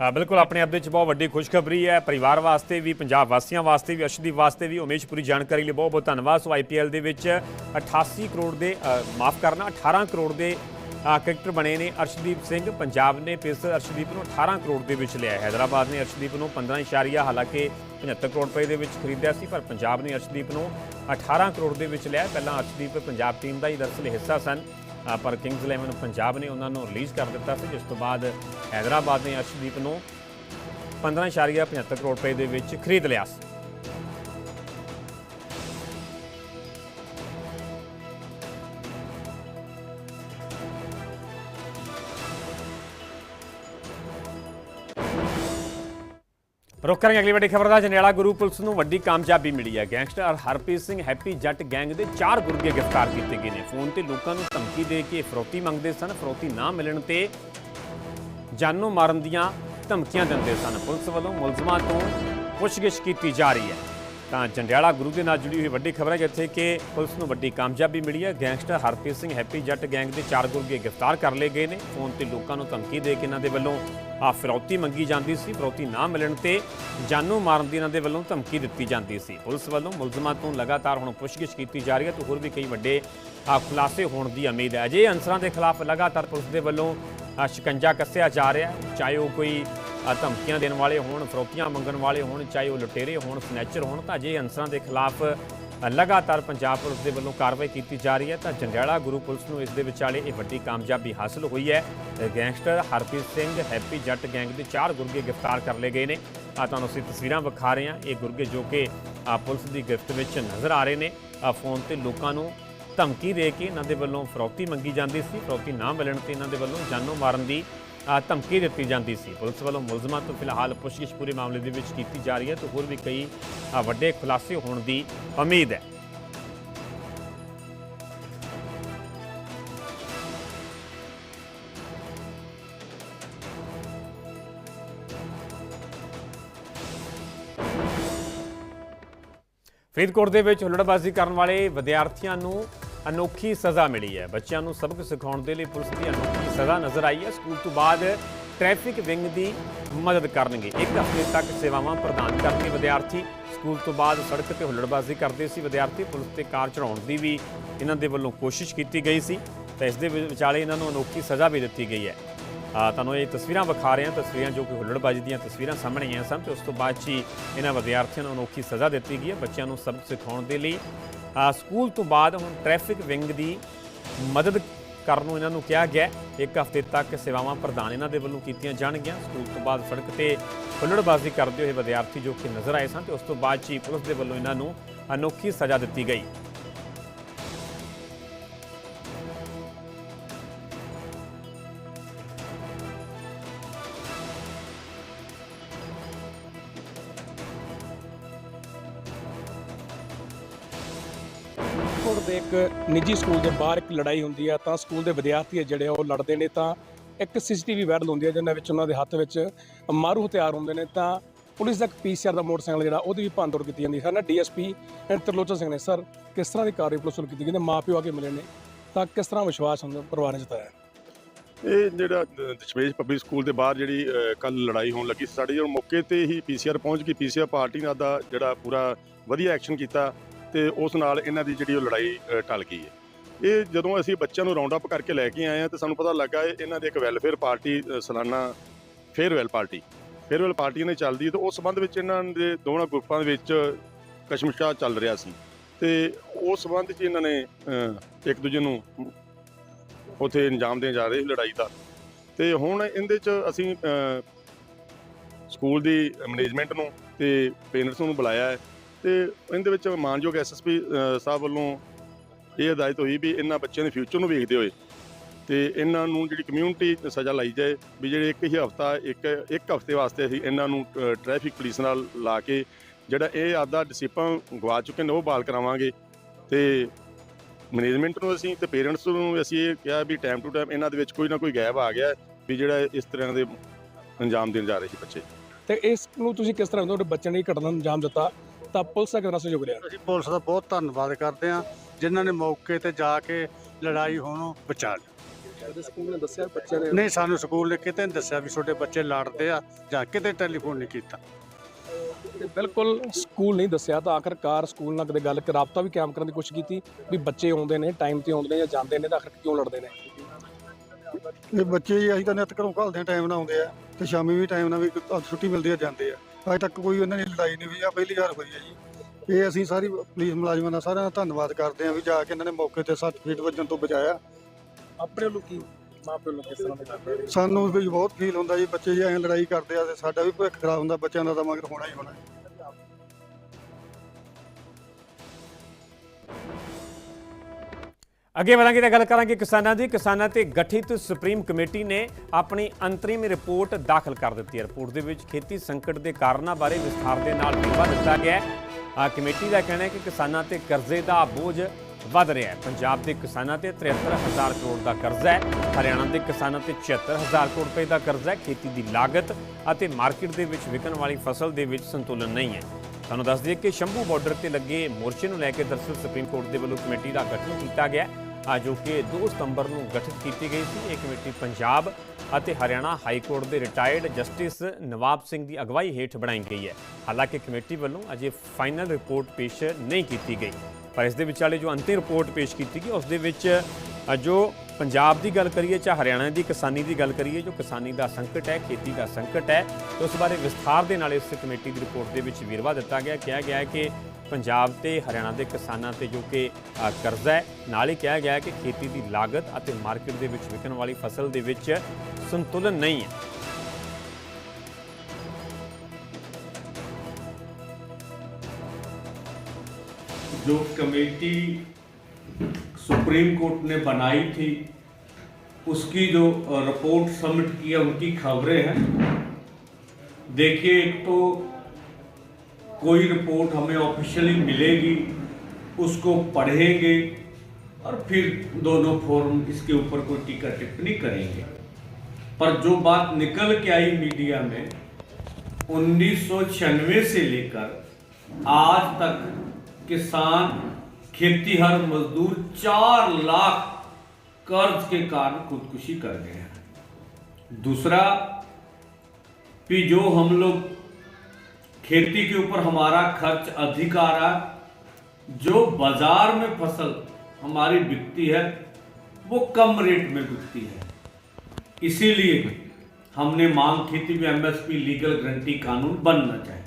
ਬਿਲਕੁਲ, ਆਪਣੇ ਆਪ ਦੇ ਵਿੱਚ ਬਹੁਤ ਵੱਡੀ ਖੁਸ਼ਖਬਰੀ ਹੈ। ਪਰਿਵਾਰ ਵਾਸਤੇ ਵੀ, ਪੰਜਾਬ ਵਾਸੀਆਂ ਵਾਸਤੇ ਵੀ ਅਰਸ਼ਦੀਪ ਵਾਸਤੇ ਵੀ ਉਮੇਸ਼ ਪੂਰੀ ਜਾਣਕਾਰੀ ਲਈ ਬਹੁਤ ਬਹੁਤ ਧੰਨਵਾਦ। ਸੋ ਆਈਪੀਐਲ ਦੇ ਵਿੱਚ 88 ਕਰੋੜ ਦੇ ਮਾਫ ਕਰਨਾ 18 ਕਰੋੜ ਦੇ ਕ੍ਰਿਕਟਰ ਬਣੇ ਨੇ ਅਰਸ਼ਦੀਪ ਸਿੰਘ। ਪੰਜਾਬ ਨੇ ਪੇਸਰ ਅਰਸ਼ਦੀਪ ਨੂੰ 18 ਕਰੋੜ ਦੇ ਵਿੱਚ ਲਿਆ ਹੈ। ਹੈਦਰਾਬਾਦ ਨੇ ਅਰਸ਼ਦੀਪ ਨੂੰ 15 ਇਸ਼ਾਰੀਆ, ਹਾਲਾਂਕਿ 75 ਕਰੋੜ ਰੁਪਏ ਦੇ ਵਿੱਚ ਖਰੀਦਿਆ ਸੀ, ਪਰ ਪੰਜਾਬ ਨੇ ਅਰਸ਼ਦੀਪ ਨੂੰ 18 ਕਰੋੜ ਦੇ ਵਿੱਚ ਲਿਆ ਪਹਿਲਾਂ ਅਰਸ਼ਦੀਪ ਪੰਜਾਬ ਟੀਮ ਦਾ ਹੀ ਦਰਅਸਲ ਹਿੱਸਾ ਸਨ। ਪਰ ਕਿੰਗਜ਼ 11 ਪੰਜਾਬ ਨੇ ਉਹਨਾਂ ਨੂੰ ਰਿਲੀਜ਼ ਕਰ ਦਿੱਤਾ ਸੀ, ਜਿਸ ਤੋਂ ਬਾਅਦ ਹੈਦਰਾਬਾਦ ਨੇ ਅਰਸ਼ਦੀਪ ਨੂੰ 15.75 ਕਰੋੜ ਰੁਪਏ ਦੇ ਵਿੱਚ ਖਰੀਦ ਲਿਆ ਸੀ। ਰੁਕ ਕਰਾਂਗੇ ਅਗਲੀ ਵੱਡੀ ਖਬਰ ਦਾ। ਜਨੇਲਾ ਗੁਰੂ ਪੁਲਿਸ ਨੂੰ ਵੱਡੀ ਕਾਮਯਾਬੀ ਮਿਲੀ ਹੈ। ਗੈਂਗਸਟਰ ਹਰਪ੍ਰੀਤ ਸਿੰਘ ਹੈਪੀ ਜੱਟ ਗੈਂਗ ਦੇ ਚਾਰ ਗੁਰਗੇ ਗ੍ਰਿਫਤਾਰ ਕੀਤੇ ਗਏ ਨੇ। ਫੋਨ ਤੇ ਲੋਕਾਂ ਨੂੰ ਧਮਕੀ ਦੇ ਕੇ ਫਰੋਤੀ ਮੰਗਦੇ ਸਨ। ਫਰੋਤੀ ਨਾ ਮਿਲਣ ਤੇ ਜਾਨੋਂ ਮਾਰਨ ਦੀਆਂ ਧਮਕੀਆਂ ਦਿੰਦੇ ਸਨ। ਪੁਲਿਸ ਵੱਲੋਂ ਮੁਲਜ਼ਮਾਂ ਤੋਂ ਪੁੱਛਗਿੱਛ ਕੀਤੀ ਜਾ ਰਹੀ ਹੈ। ਤਾਂ ਜੰਡਿਆਲਾ ਗੁਰੂ ਦੇ ਨਾਲ ਜੁੜੀ ਹੋਈ ਵੱਡੀ ਖਬਰ ਹੈ ਜਿੱਥੇ ਕਿ ਪੁਲਿਸ ਨੂੰ ਵੱਡੀ ਕਾਮਯਾਬੀ ਮਿਲੀ ਹੈ। ਗੈਂਗਸਟਰ ਹਰਪ੍ਰੀਤ ਸਿੰਘ ਹੈਪੀ ਜੱਟ ਗੈਂਗ ਦੇ ਚਾਰ ਗੁਰਗੇ ਗ੍ਰਿਫਤਾਰ ਕਰ ਲਏ ਗਏ ਨੇ। ਫੋਨ ਤੇ ਲੋਕਾਂ ਨੂੰ ਧਮਕੀ ਦੇ ਕੇ ਇਹਨਾਂ ਦੇ ਵੱਲੋਂ ਆ ਫਿਰੌਤੀ ਮੰਗੀ ਜਾਂਦੀ ਸੀ। ਫਿਰੌਤੀ ਨਾ ਮਿਲਣ ਤੇ ਜਾਨੋਂ ਮਾਰਨ ਦੀ ਇਹਨਾਂ ਦੇ ਵੱਲੋਂ ਧਮਕੀ ਦਿੱਤੀ ਜਾਂਦੀ ਸੀ। ਪੁਲਿਸ ਵੱਲੋਂ ਮੁਲਜ਼ਮਾਂ ਤੋਂ ਲਗਾਤਾਰ ਹੁਣ ਪੁੱਛਗਿੱਛ ਕੀਤੀ ਜਾ ਰਹੀ ਹੈ ਤੇ ਹੋਰ ਵੀ ਕਈ ਵੱਡੇ ਖੁਲਾਸੇ ਹੋਣ ਦੀ ਉਮੀਦ ਹੈ। ਅਜੇ ਅਨਸਰਾਂ ਦੇ ਖਿਲਾਫ ਲਗਾਤਾਰ ਪੁਲਿਸ ਦੇ ਵੱਲੋਂ ਸ਼ਿਕੰਜਾ ਕੱਸਿਆ ਜਾ ਰਿਹਾ ਹੈ। ਚਾਹੇ ਉਹ ਕੋਈ ਧਮਕੀਆਂ ਦੇਣ ਵਾਲੇ ਹੋਣ ਫਰੋਤੀਆਂ ਮੰਗਣ ਵਾਲੇ ਹੋਣ ਚਾਹੇ ਉਹ ਲੁਟੇਰੇ ਹੋਣ ਸਨੈਚਰ ਹੋਣ ਤਾਂ ਜੇ ਅਨਸਰਾਂ ਦੇ ਖਿਲਾਫ ਲਗਾਤਾਰ ਪੰਜਾਬ ਪੁਲਿਸ ਦੇ ਵੱਲੋਂ ਕਾਰਵਾਈ ਕੀਤੀ ਜਾ ਰਹੀ ਹੈ ਤਾਂ ਜੰਡਿਆਲਾ ਗੁਰੂ ਪੁਲਿਸ ਨੂੰ ਇਸ ਦੇ ਵਿਚਾਲੇ ਇਹ ਵੱਡੀ ਕਾਮਯਾਬੀ ਹਾਸਲ ਹੋਈ ਹੈ। ਗੈਂਗਸਟਰ ਹਰਪ੍ਰੀਤ ਸਿੰਘ ਹੈਪੀ ਜੱਟ ਗੈਂਗ ਦੇ ਚਾਰ ਗੁਰਗੇ ਗ੍ਰਿਫਤਾਰ ਕਰ ਲਏ ਗਏ ਨੇ। ਆ ਤੁਹਾਨੂੰ ਅਸੀਂ ਤਸਵੀਰਾਂ ਵਿਖਾ ਰਹੇ ਹਾਂ। ਇਹ ਗੁਰਗੇ ਜੋ ਕਿ ਪੁਲਿਸ ਦੀ ਗ੍ਰਿਫਤ ਵਿੱਚ ਨਜ਼ਰ ਆ ਰਹੇ ਨੇ। ਅ, ਫੋਨ ਤੇ ਲੋਕਾਂ ਨੂੰ ਧਮਕੀ ਦੇ ਕੇ ਇਹਨਾਂ ਦੇ ਵੱਲੋਂ ਫਰੌਤੀ ਮੰਗੀ ਜਾਂਦੀ ਸੀ। ਫਰੌਤੀ ਨਾ ਮਿਲਣ ਤੇ ਇਹਨਾਂ ਦੇ ਵੱਲੋਂ ਜਾਨੋਂ ਮਾਰਨ ਦੀ ਧਮਕੀ ਦਿੱਤੀ ਜਾਂਦੀ ਸੀ। ਪੁਲਿਸ ਵੱਲੋਂ ਮੁਲਜ਼ਮਾਂ ਤੋਂ ਫਿਲਹਾਲ ਪੁੱਛਗਿੱਛ ਪੂਰੇ ਮਾਮਲੇ ਦੇ ਵਿੱਚ ਕੀਤੀ ਜਾ ਰਹੀ ਹੈ ਤੇ ਹੋਰ ਵੀ ਕਈ ਵੱਡੇ ਖੁਲਾਸੇ ਹੋਣ ਦੀ ਉਮੀਦ ਹੈ। ਫਰੀਦਕੋਟ ਦੇ ਵਿੱਚ ਹੁੱਲੜਬਾਜ਼ੀ ਕਰਨ ਵਾਲੇ ਵਿਦਿਆਰਥੀਆਂ ਨੂੰ ਅਨੋਖੀ ਸਜ਼ਾ ਮਿਲੀ ਹੈ। ਬੱਚਿਆਂ ਨੂੰ ਸਬਕ ਸਿਖਾਉਣ ਦੇ ਲਈ ਪੁਲਿਸ ਦੀ ਅਨੋਖੀ ਸਜ਼ਾ ਨਜ਼ਰ ਆਈ ਹੈ ਸਕੂਲ ਤੋਂ ਬਾਅਦ ਟ੍ਰੈਫਿਕ ਵਿੰਗ ਦੀ ਮਦਦ ਕਰਨਗੇ। ਇੱਕ ਹਫ਼ਤੇ ਤੱਕ ਸੇਵਾਵਾਂ ਪ੍ਰਦਾਨ ਕਰਨਗੇ ਵਿਦਿਆਰਥੀ। ਸਕੂਲ ਤੋਂ ਬਾਅਦ ਸੜਕ ਤੇ ਹੁੱਲੜਬਾਜ਼ੀ ਕਰਦੇ ਸੀ ਵਿਦਿਆਰਥੀ। ਪੁਲਿਸ ਤੇ ਕਾਰ ਚੜਾਉਣ ਦੀ ਵੀ ਇਹਨਾਂ ਦੇ ਵੱਲੋਂ ਕੋਸ਼ਿਸ਼ ਕੀਤੀ ਗਈ ਸੀ। ਤਾਂ ਇਸ ਦੇ ਵਿ- ਵਿਚਾਲੇ ਇਹਨਾਂ ਨੂੰ ਅਨੋਖੀ ਸਜ਼ਾ ਵੀ ਦਿੱਤੀ ਗਈ ਹੈ। ਤੁਹਾਨੂੰ ਇਹ ਤਸਵੀਰਾਂ ਵਿਖਾ ਰਹੇ ਹਾਂ। ਤਸਵੀਰਾਂ ਜੋ ਕਿ ਹੁੱਲੜਬਾਜ਼ੀ ਦੀਆਂ ਤਸਵੀਰਾਂ ਸਾਹਮਣੇ ਆਈਆਂ ਸਨ। ਤੇ ਉਸ ਤੋਂ ਬਾਅਦ 'ਚ ਹੀ ਇਹਨਾਂ ਵਿਦਿਆਰਥੀਆਂ ਨੂੰ ਅਨੋਖੀ ਸਜ਼ਾ ਦਿੱਤੀ ਗਈ ਹੈ ਬੱਚਿਆਂ ਨੂੰ ਸਬਕ ਸਿਖਾਉਣ ਦੇ ਲਈ। ਸਕੂਲ ਤੋਂ ਬਾਅਦ ਹੁਣ ਟ੍ਰੈਫਿਕ ਵਿੰਗ ਦੀ ਮਦਦ ਕਰਨ ਨੂੰ ਇਹਨਾਂ ਨੂੰ ਕਿਹਾ ਗਿਆ ਇੱਕ ਹਫ਼ਤੇ ਤੱਕ ਸੇਵਾਵਾਂ ਪ੍ਰਦਾਨ ਇਹਨਾਂ ਦੇ ਵੱਲੋਂ ਕੀਤੀਆਂ ਜਾਣਗੀਆਂ। ਸਕੂਲ ਤੋਂ ਬਾਅਦ ਸੜਕ ਤੇ ਹੁੱਲੜਬਾਜ਼ੀ ਕਰਦੇ ਹੋਏ ਵਿਦਿਆਰਥੀ ਜੋ ਕਿ ਨਜ਼ਰ ਆਏ ਸਨ ਤੇ ਉਸ ਤੋਂ ਬਾਅਦ 'ਚ ਹੀ ਪੁਲਿਸ ਦੇ ਵੱਲੋਂ ਇਹਨਾਂ ਨੂੰ ਅਨੋਖੀ ਸਜ਼ਾ ਦਿੱਤੀ ਗਈ। ਨਿੱਜੀ ਸਕੂਲ ਦੇ ਬਾਹਰ ਇੱਕ ਲੜਾਈ ਹੁੰਦੀ ਹੈ ਤਾਂ ਸਕੂਲ ਦੇ ਵਿਦਿਆਰਥੀ ਆ ਜਿਹੜੇ ਆ ਉਹ ਲੜਦੇ ਨੇ, ਤਾਂ ਇੱਕ ਸੀਸੀਟੀਵੀ ਵਾਇਰਲ ਹੁੰਦੀ ਹੈ ਜਿਹਨਾਂ ਵਿੱਚ ਉਹਨਾਂ ਦੇ ਹੱਥ ਵਿੱਚ ਮਾਰੂ ਹਥਿਆਰ ਹੁੰਦੇ ਨੇ, ਤਾਂ ਪੁਲਿਸ ਦਾ ਇੱਕ ਪੀਸੀਆਰ ਦਾ ਮੋਟਰਸਾਈਕਲ ਜਿਹੜਾ ਉਹਦੀ ਵੀ ਭੰਨਤੋੜ ਕੀਤੀ ਜਾਂਦੀ ਹੈ। ਨਾ ਡੀਐਸਪੀ ਤਰਲੋਚਨ ਸਿੰਘ ਨੇ, ਸਰ, ਕਿਸ ਤਰ੍ਹਾਂ ਦੀ ਕਾਰਵਾਈ ਪੁਲਿਸ ਵੱਲੋਂ ਕੀਤੀ ਗਈ? ਨੇ ਮਾਪਿਓ ਆ ਕੇ ਮਿਲੇ ਨੇ, ਤਾਂ ਕਿਸ ਤਰ੍ਹਾਂ ਵਿਸ਼ਵਾਸ ਹੁੰਦਾ ਪਰਿਵਾਰ ਨੇ ਜਤਾਇਆ? ਇਹ ਜਿਹੜਾ ਦਸ਼ਮੇਸ਼ ਪਬਲਿਕ ਸਕੂਲ ਦੇ ਬਾਹਰ ਜਿਹੜੀ ਕੱਲ ਲੜਾਈ ਹੋਣ ਲੱਗੀ, ਸਾਡੀ ਜਦੋਂ ਮੌਕੇ ਤੇ ਹੀ ਪੀਸੀਆਰ ਪਹੁੰਚ ਗਈ। ਪੀਸੀਆਰ ਪਾਰਟੀ ਨਾਲ ਦਾ ਜਿਹੜਾ ਪੂਰਾ ਵਧੀਆ ਐਕਸ਼ਨ ਕੀਤਾ। ਤੇ ਉਸ ਨਾਲ ਇਹਨਾਂ ਦੀ ਜਿਹੜੀ ਉਹ ਲੜਾਈ ਟਲ ਗਈ ਹੈ। ਇਹ ਜਦੋਂ ਅਸੀਂ ਬੱਚਿਆਂ ਨੂੰ ਰਾਉਂਡ ਅਪ ਕਰਕੇ ਲੈ ਕੇ ਆਏ ਆ ਤੇ ਸਾਨੂੰ ਪਤਾ ਲੱਗਾ ਇਹਨਾਂ ਦੇ ਇੱਕ ਵੈਲਫੇਅਰ ਪਾਰਟੀ ਸਾਲਾਨਾ ਫੇਅਰਵੈਲ ਪਾਰਟੀ ਫੇਅਰਵੈਲ ਪਾਰਟੀ ਨੇ ਚੱਲਦੀ ਹੈ ਤੇ ਉਸ ਸੰਬੰਧ ਵਿੱਚ ਇਹਨਾਂ ਦੇ ਦੋਵਾਂ ਗਰੁੱਪਾਂ ਦੇ ਵਿੱਚ ਕਸ਼ਮਕਸ਼ਾ ਚੱਲ ਰਿਹਾ ਸੀ। ਤੇ ਉਸ ਸੰਬੰਧ 'ਚ ਇਹਨਾਂ ਨੇ ਇੱਕ ਦੂਜੇ ਨੂੰ ਉਥੇ ਅੰਜਾਮ ਦੇਣ ਜਾ ਰਹੇ ਸੀ ਲੜਾਈ ਦਾ। ਤੇ ਹੁਣ ਇਹਦੇ ਚ ਅਸੀਂ ਸਕੂਲ ਦੀ ਮੈਨੇਜਮੈਂਟ ਨੂੰ ਤੇ ਪੇਰੈਂਟਸ ਨੂੰ ਬੁਲਾਇਆ ਹੈ। ਤੇ ਇਹਦੇ ਵਿੱਚ ਮਾਨਯੋਗ ਐਸਐਸਪੀ ਸਾਹਿਬ ਵੱਲੋਂ ਇਹ ਹਦਾਇਤ ਹੋਈ ਵੀ ਇਹਨਾਂ ਬੱਚਿਆਂ ਦੇ ਫਿਊਚਰ ਨੂੰ ਵੇਖਦੇ ਹੋਏ ਤੇ ਇਹਨਾਂ ਨੂੰ ਜਿਹੜੀ ਕਮਿਊਨਿਟੀ ਸਜ਼ਾ ਲਾਈ ਜਾਏ ਵੀ ਜਿਹੜੇ ਇੱਕ ਹੀ ਹਫਤਾ, ਇੱਕ ਇੱਕ ਹਫ਼ਤੇ ਵਾਸਤੇ ਅਸੀਂ ਇਹਨਾਂ ਨੂੰ ਟ੍ਰੈਫਿਕ ਪੁਲਿਸ ਨਾਲ ਲਾ ਕੇ ਜਿਹੜਾ ਇਹ ਆਦਾ ਡਿਸਿਪਲਨ ਗਵਾ ਚੁੱਕੇ ਨੇ, ਉਹ ਬਹਾਲ ਕਰਾਵਾਂਗੇ ਤੇ ਮੈਨੇਜਮੈਂਟ ਨੂੰ ਅਸੀਂ ਤੇ ਪੇਰੈਂਟਸ ਨੂੰ ਵੀ ਅਸੀਂ ਇਹ ਕਿਹਾ ਵੀ ਟਾਈਮ ਟੂ ਟਾਈਮ ਇਹਨਾਂ ਦੇ ਵਿੱਚ ਕੋਈ ਨਾ ਕੋਈ ਗੈਪ ਆ ਗਿਆ ਵੀ ਜਿਹੜਾ ਇਸ ਤਰ੍ਹਾਂ ਦੇ ਅੰਜਾਮ ਦੇਣ ਜਾ ਰਹੇ ਸੀ ਬੱਚੇ। ਤੇ ਇਸ ਨੂੰ ਤੁਸੀਂ ਕਿਸ ਤਰ੍ਹਾਂ, ਤੁਹਾਡੇ ਬੱਚਿਆਂ ਨੇ ਘਟਨਾ ਨੂੰ ਅੰਜਾਮ ਦਿੱਤਾ? ਤਾਂ ਪੁਲਿਸ ਦਾ ਕਿੰਨਾ ਸਹਿਯੋਗ ਰਿਹਾ ਅਸੀਂ ਪੁਲਿਸ ਦਾ ਬਹੁਤ ਧੰਨਵਾਦ ਕਰਦੇ ਹਾਂ ਜਿਨ੍ਹਾਂ ਨੇ ਮੌਕੇ ਤੇ ਜਾ ਕੇ ਲੜਾਈ ਹੋਣੋਂ ਬਚਾ ਤੁਹਾਡੇ ਸਕੂਲ ਨੇ ਦੱਸਿਆ ਬੱਚਿਆਂ ਨੇ? ਨਹੀਂ ਸਾਨੂੰ ਸਕੂਲ ਨੇ ਕਿਤੇ ਨਹੀਂ ਦੱਸਿਆ ਵੀ ਤੁਹਾਡੇ ਬੱਚੇ ਲੜਦੇ ਆ ਜਾਂ ਕਿਤੇ ਟੈਲੀਫੋਨ ਨਹੀਂ ਕੀਤਾ। ਤੇ ਬਿਲਕੁਲ ਸਕੂਲ ਨਹੀਂ ਦੱਸਿਆ ਤਾਂ ਆਖਰਕਾਰ ਸਕੂਲ ਨਾਲ ਕਦੇ ਗੱਲ ਰਾਬਤਾ ਵੀ ਕਾਇਮ ਕਰਨ ਦੀ ਕੋਸ਼ਿਸ਼ ਕੀਤੀ ਵੀ ਬੱਚੇ ਆਉਂਦੇ ਨੇ ਟਾਈਮ ਤੇ ਆਉਂਦੇ ਨੇ ਜਾਂ ਜਾਂਦੇ ਨੇ ਤਾਂ ਆਖਰ ਕਿਉਂ ਲੜਦੇ ਨੇ? ਇਹ ਬੱਚੇ ਜੀ ਅਸੀਂ ਤਾਂ ਨਿੱਤ ਘਰੋਂ ਘੱਲਦੇ ਟਾਈਮ ਨਾਲ ਆਉਂਦੇ ਆ ਤੇ ਸ਼ਾਮੀ ਵੀ ਟਾਈਮ ਨਾਲ ਵੀ ਛੁੱਟੀ ਮਿਲਦੀ ਆ ਜਾਂਦੇ ਆ। ਅਜੇ ਤੱਕ ਕੋਈ ਉਹਨਾਂ ਦੀ ਲੜਾਈ ਨਹੀਂ ਹੋਈ ਆ ਪਹਿਲੀ ਵਾਰ ਹੋਈ ਆ ਜੀ। ਇਹ ਅਸੀਂ ਸਾਰੀ ਪੁਲਿਸ ਮੁਲਾਜ਼ਮਾਂ ਦਾ ਸਾਰਿਆਂ ਦਾ ਧੰਨਵਾਦ ਕਰਦੇ ਆ ਵੀ ਜਾ ਕੇ ਇਹਨਾਂ ਨੇ ਮੌਕੇ ਤੇ ਸਰਟੀਫਿਕੇਟ ਵੱਜਣ ਤੋਂ ਬਚਾਇਆ। ਆਪਣੇ ਵੱਲੋਂ ਕੀ ਮਾਪੇ ਵੱਲੋਂ ਕਿਸ ਤਰ੍ਹਾਂ ਦੇ ਕਰਦੇ ਸਾਨੂੰ ਵੀ ਬਹੁਤ ਫੀਲ ਹੁੰਦਾ ਜੀ ਬੱਚੇ ਜੀ ਐਂ ਲੜਾਈ ਕਰਦੇ ਆ ਤੇ ਸਾਡਾ ਵੀ ਭਵਿੱਖ ਖਰਾਬ ਹੁੰਦਾ ਬੱਚਿਆਂ ਦਾ ਤਾਂ ਮਗਰ ਹੋਣਾ ਹੀ ਹੋਣਾ। ਅੱਗੇ ਵਧਾਂਗੇ ਤਾਂ ਗੱਲ ਕਰਾਂਗੇ ਕਿਸਾਨਾਂ ਦੀ। ਕਿਸਾਨਾਂ ਤੇ ਗਠਿਤ ਸੁਪਰੀਮ ਕਮੇਟੀ ਨੇ ਆਪਣੀ ਅੰਤਰਿਮ ਰਿਪੋਰਟ ਦਾਖਲ ਕਰ ਦਿੱਤੀ ਹੈ। ਰਿਪੋਰਟ ਦੇ ਵਿੱਚ ਖੇਤੀ ਸੰਕਟ ਦੇ ਕਾਰਨਾਂ ਬਾਰੇ ਵਿਸਥਾਰ ਦੇ ਨਾਲ ਵੇਰਵਾ ਦਿੱਤਾ ਗਿਆ ਹੈ। ਆ ਕਮੇਟੀ ਦਾ ਕਹਿਣਾ ਹੈ ਕਿ ਕਿਸਾਨਾਂ ਤੇ ਕਰਜ਼ੇ ਦਾ ਬੋਝ ਵੱਧ ਰਿਹਾ ਹੈ। ਪੰਜਾਬ ਦੇ ਕਿਸਾਨਾਂ ਤੇ 73000 ਕਰੋੜ ਦਾ ਕਰਜ਼ਾ ਹੈ। ਹਰਿਆਣਾ ਦੇ ਕਿਸਾਨਾਂ ਤੇ 76000 ਕਰੋੜ ਰੁਪਏ ਦਾ ਕਰਜ਼ਾ ਹੈ। ਖੇਤੀ ਦੀ ਲਾਗਤ ਅਤੇ ਮਾਰਕੀਟ ਦੇ ਵਿੱਚ ਵਿਕਣ ਵਾਲੀ ਫਸਲ ਦੇ ਵਿੱਚ ਸੰਤੁਲਨ ਨਹੀਂ ਹੈ। ਤੁਹਾਨੂੰ ਦੱਸ ਦਈਏ ਕਿ ਸ਼ੰਭੂ ਬਾਰਡਰ ਤੇ ਲੱਗੇ ਮੋਰਚੇ ਨੂੰ ਲੈ ਕੇ ਦਰਸਲ ਸੁਪਰੀਮ ਕੋਰਟ ਦੇ ਵੱਲੋਂ ਕਮੇਟੀ ਦਾ ਗਠਨ ਕੀਤਾ ਗਿਆ ਹੈ। ਜੋ ਕਿ 2 ਸਤੰਬਰ ਨੂੰ ਗਠਿਤ ਕੀਤੀ ਗਈ ਸੀ। ਇਹ ਕਮੇਟੀ ਪੰਜਾਬ ਅਤੇ ਹਰਿਆਣਾ ਹਾਈ ਕੋਰਟ ਦੇ ਰਿਟਾਇਰਡ ਜਸਟਿਸ ਨਵਾਬ ਸਿੰਘ ਦੀ ਅਗਵਾਈ ਹੇਠ ਬਣਾਈ ਗਈ ਹੈ। ਹਾਲਾਂਕਿ ਕਮੇਟੀ ਵੱਲੋਂ ਅਜੇ ਫਾਈਨਲ ਰਿਪੋਰਟ ਪੇਸ਼ ਨਹੀਂ ਕੀਤੀ ਗਈ। ਪਰ ਇਸ ਦੇ ਵਿਚਾਲੇ ਜੋ ਅੰਤਿਮ ਰਿਪੋਰਟ ਪੇਸ਼ ਕੀਤੀ ਗਈ, ਉਸ ਦੇ ਵਿੱਚ ਜੋ ਪੰਜਾਬ ਦੀ ਗੱਲ ਕਰੀਏ ਚਾਹੇ ਹਰਿਆਣਾ ਦੀ, ਕਿਸਾਨੀ ਦੀ ਗੱਲ ਕਰੀਏ, ਜੋ ਕਿਸਾਨੀ ਦਾ ਸੰਕਟ ਹੈ, ਖੇਤੀ ਦਾ ਸੰਕਟ ਹੈ ਉਸ ਬਾਰੇ ਵਿਸਥਾਰ ਦੇ ਨਾਲ ਇਸ ਕਮੇਟੀ ਦੀ ਰਿਪੋਰਟ ਦੇ ਵਿੱਚ ਵੇਰਵਾ ਦਿੱਤਾ ਗਿਆ। ਕਿਹਾ ਗਿਆ ਹੈ ਕਿ ਪੰਜਾਬ ਤੇ ਹਰਿਆਣਾ ਦੇ ਕਿਸਾਨਾਂ ਤੇ ਜੋ ਕਿ ਅ, ਕਰਜ਼ਾ ਹੈ ਨਾਲ ਹੀ ਕਿਹਾ ਗਿਆ ਹੈ ਕਿ ਖੇਤੀ ਦੀ ਲਾਗਤ ਅਤੇ ਮਾਰਕੀਟ ਦੇ ਵਿੱਚ ਵਿਕਣ ਵਾਲੀ ਫਸਲ ਦੇ ਵਿੱਚ ਸੰਤੁਲਨ ਨਹੀਂ ਹੈ जो कमेटी सुप्रीम कोर्ट ने बनाई थी उसकी जो अ, रिपोर्ट सबमिट किया उनकी खबरें हैं देखिए एक तो कोई रिपोर्ट हमें ऑफिशियली मिलेगी, उसको पढ़ेंगे और फिर दोनों फोरम इसके ऊपर कोई टीका टिप्पणी करेंगे। पर जो बात निकल के आई मीडिया में, उन्नीस सौ छियानवे से लेकर आज तक किसान, खेतीहर मजदूर चार लाख कर्ज के कारण खुदकुशी कर गए हैं। दूसरा, कि जो हम लोग खेती के ऊपर हमारा खर्च अधिक आ रहा है। जो बाज़ार में फ़सल हमारी बिकती है, वो कम रेट में बिकती है। इसीलिए हमने मांग खेती में एमएसपी लीगल गारंटी कानून बनना चाहिए।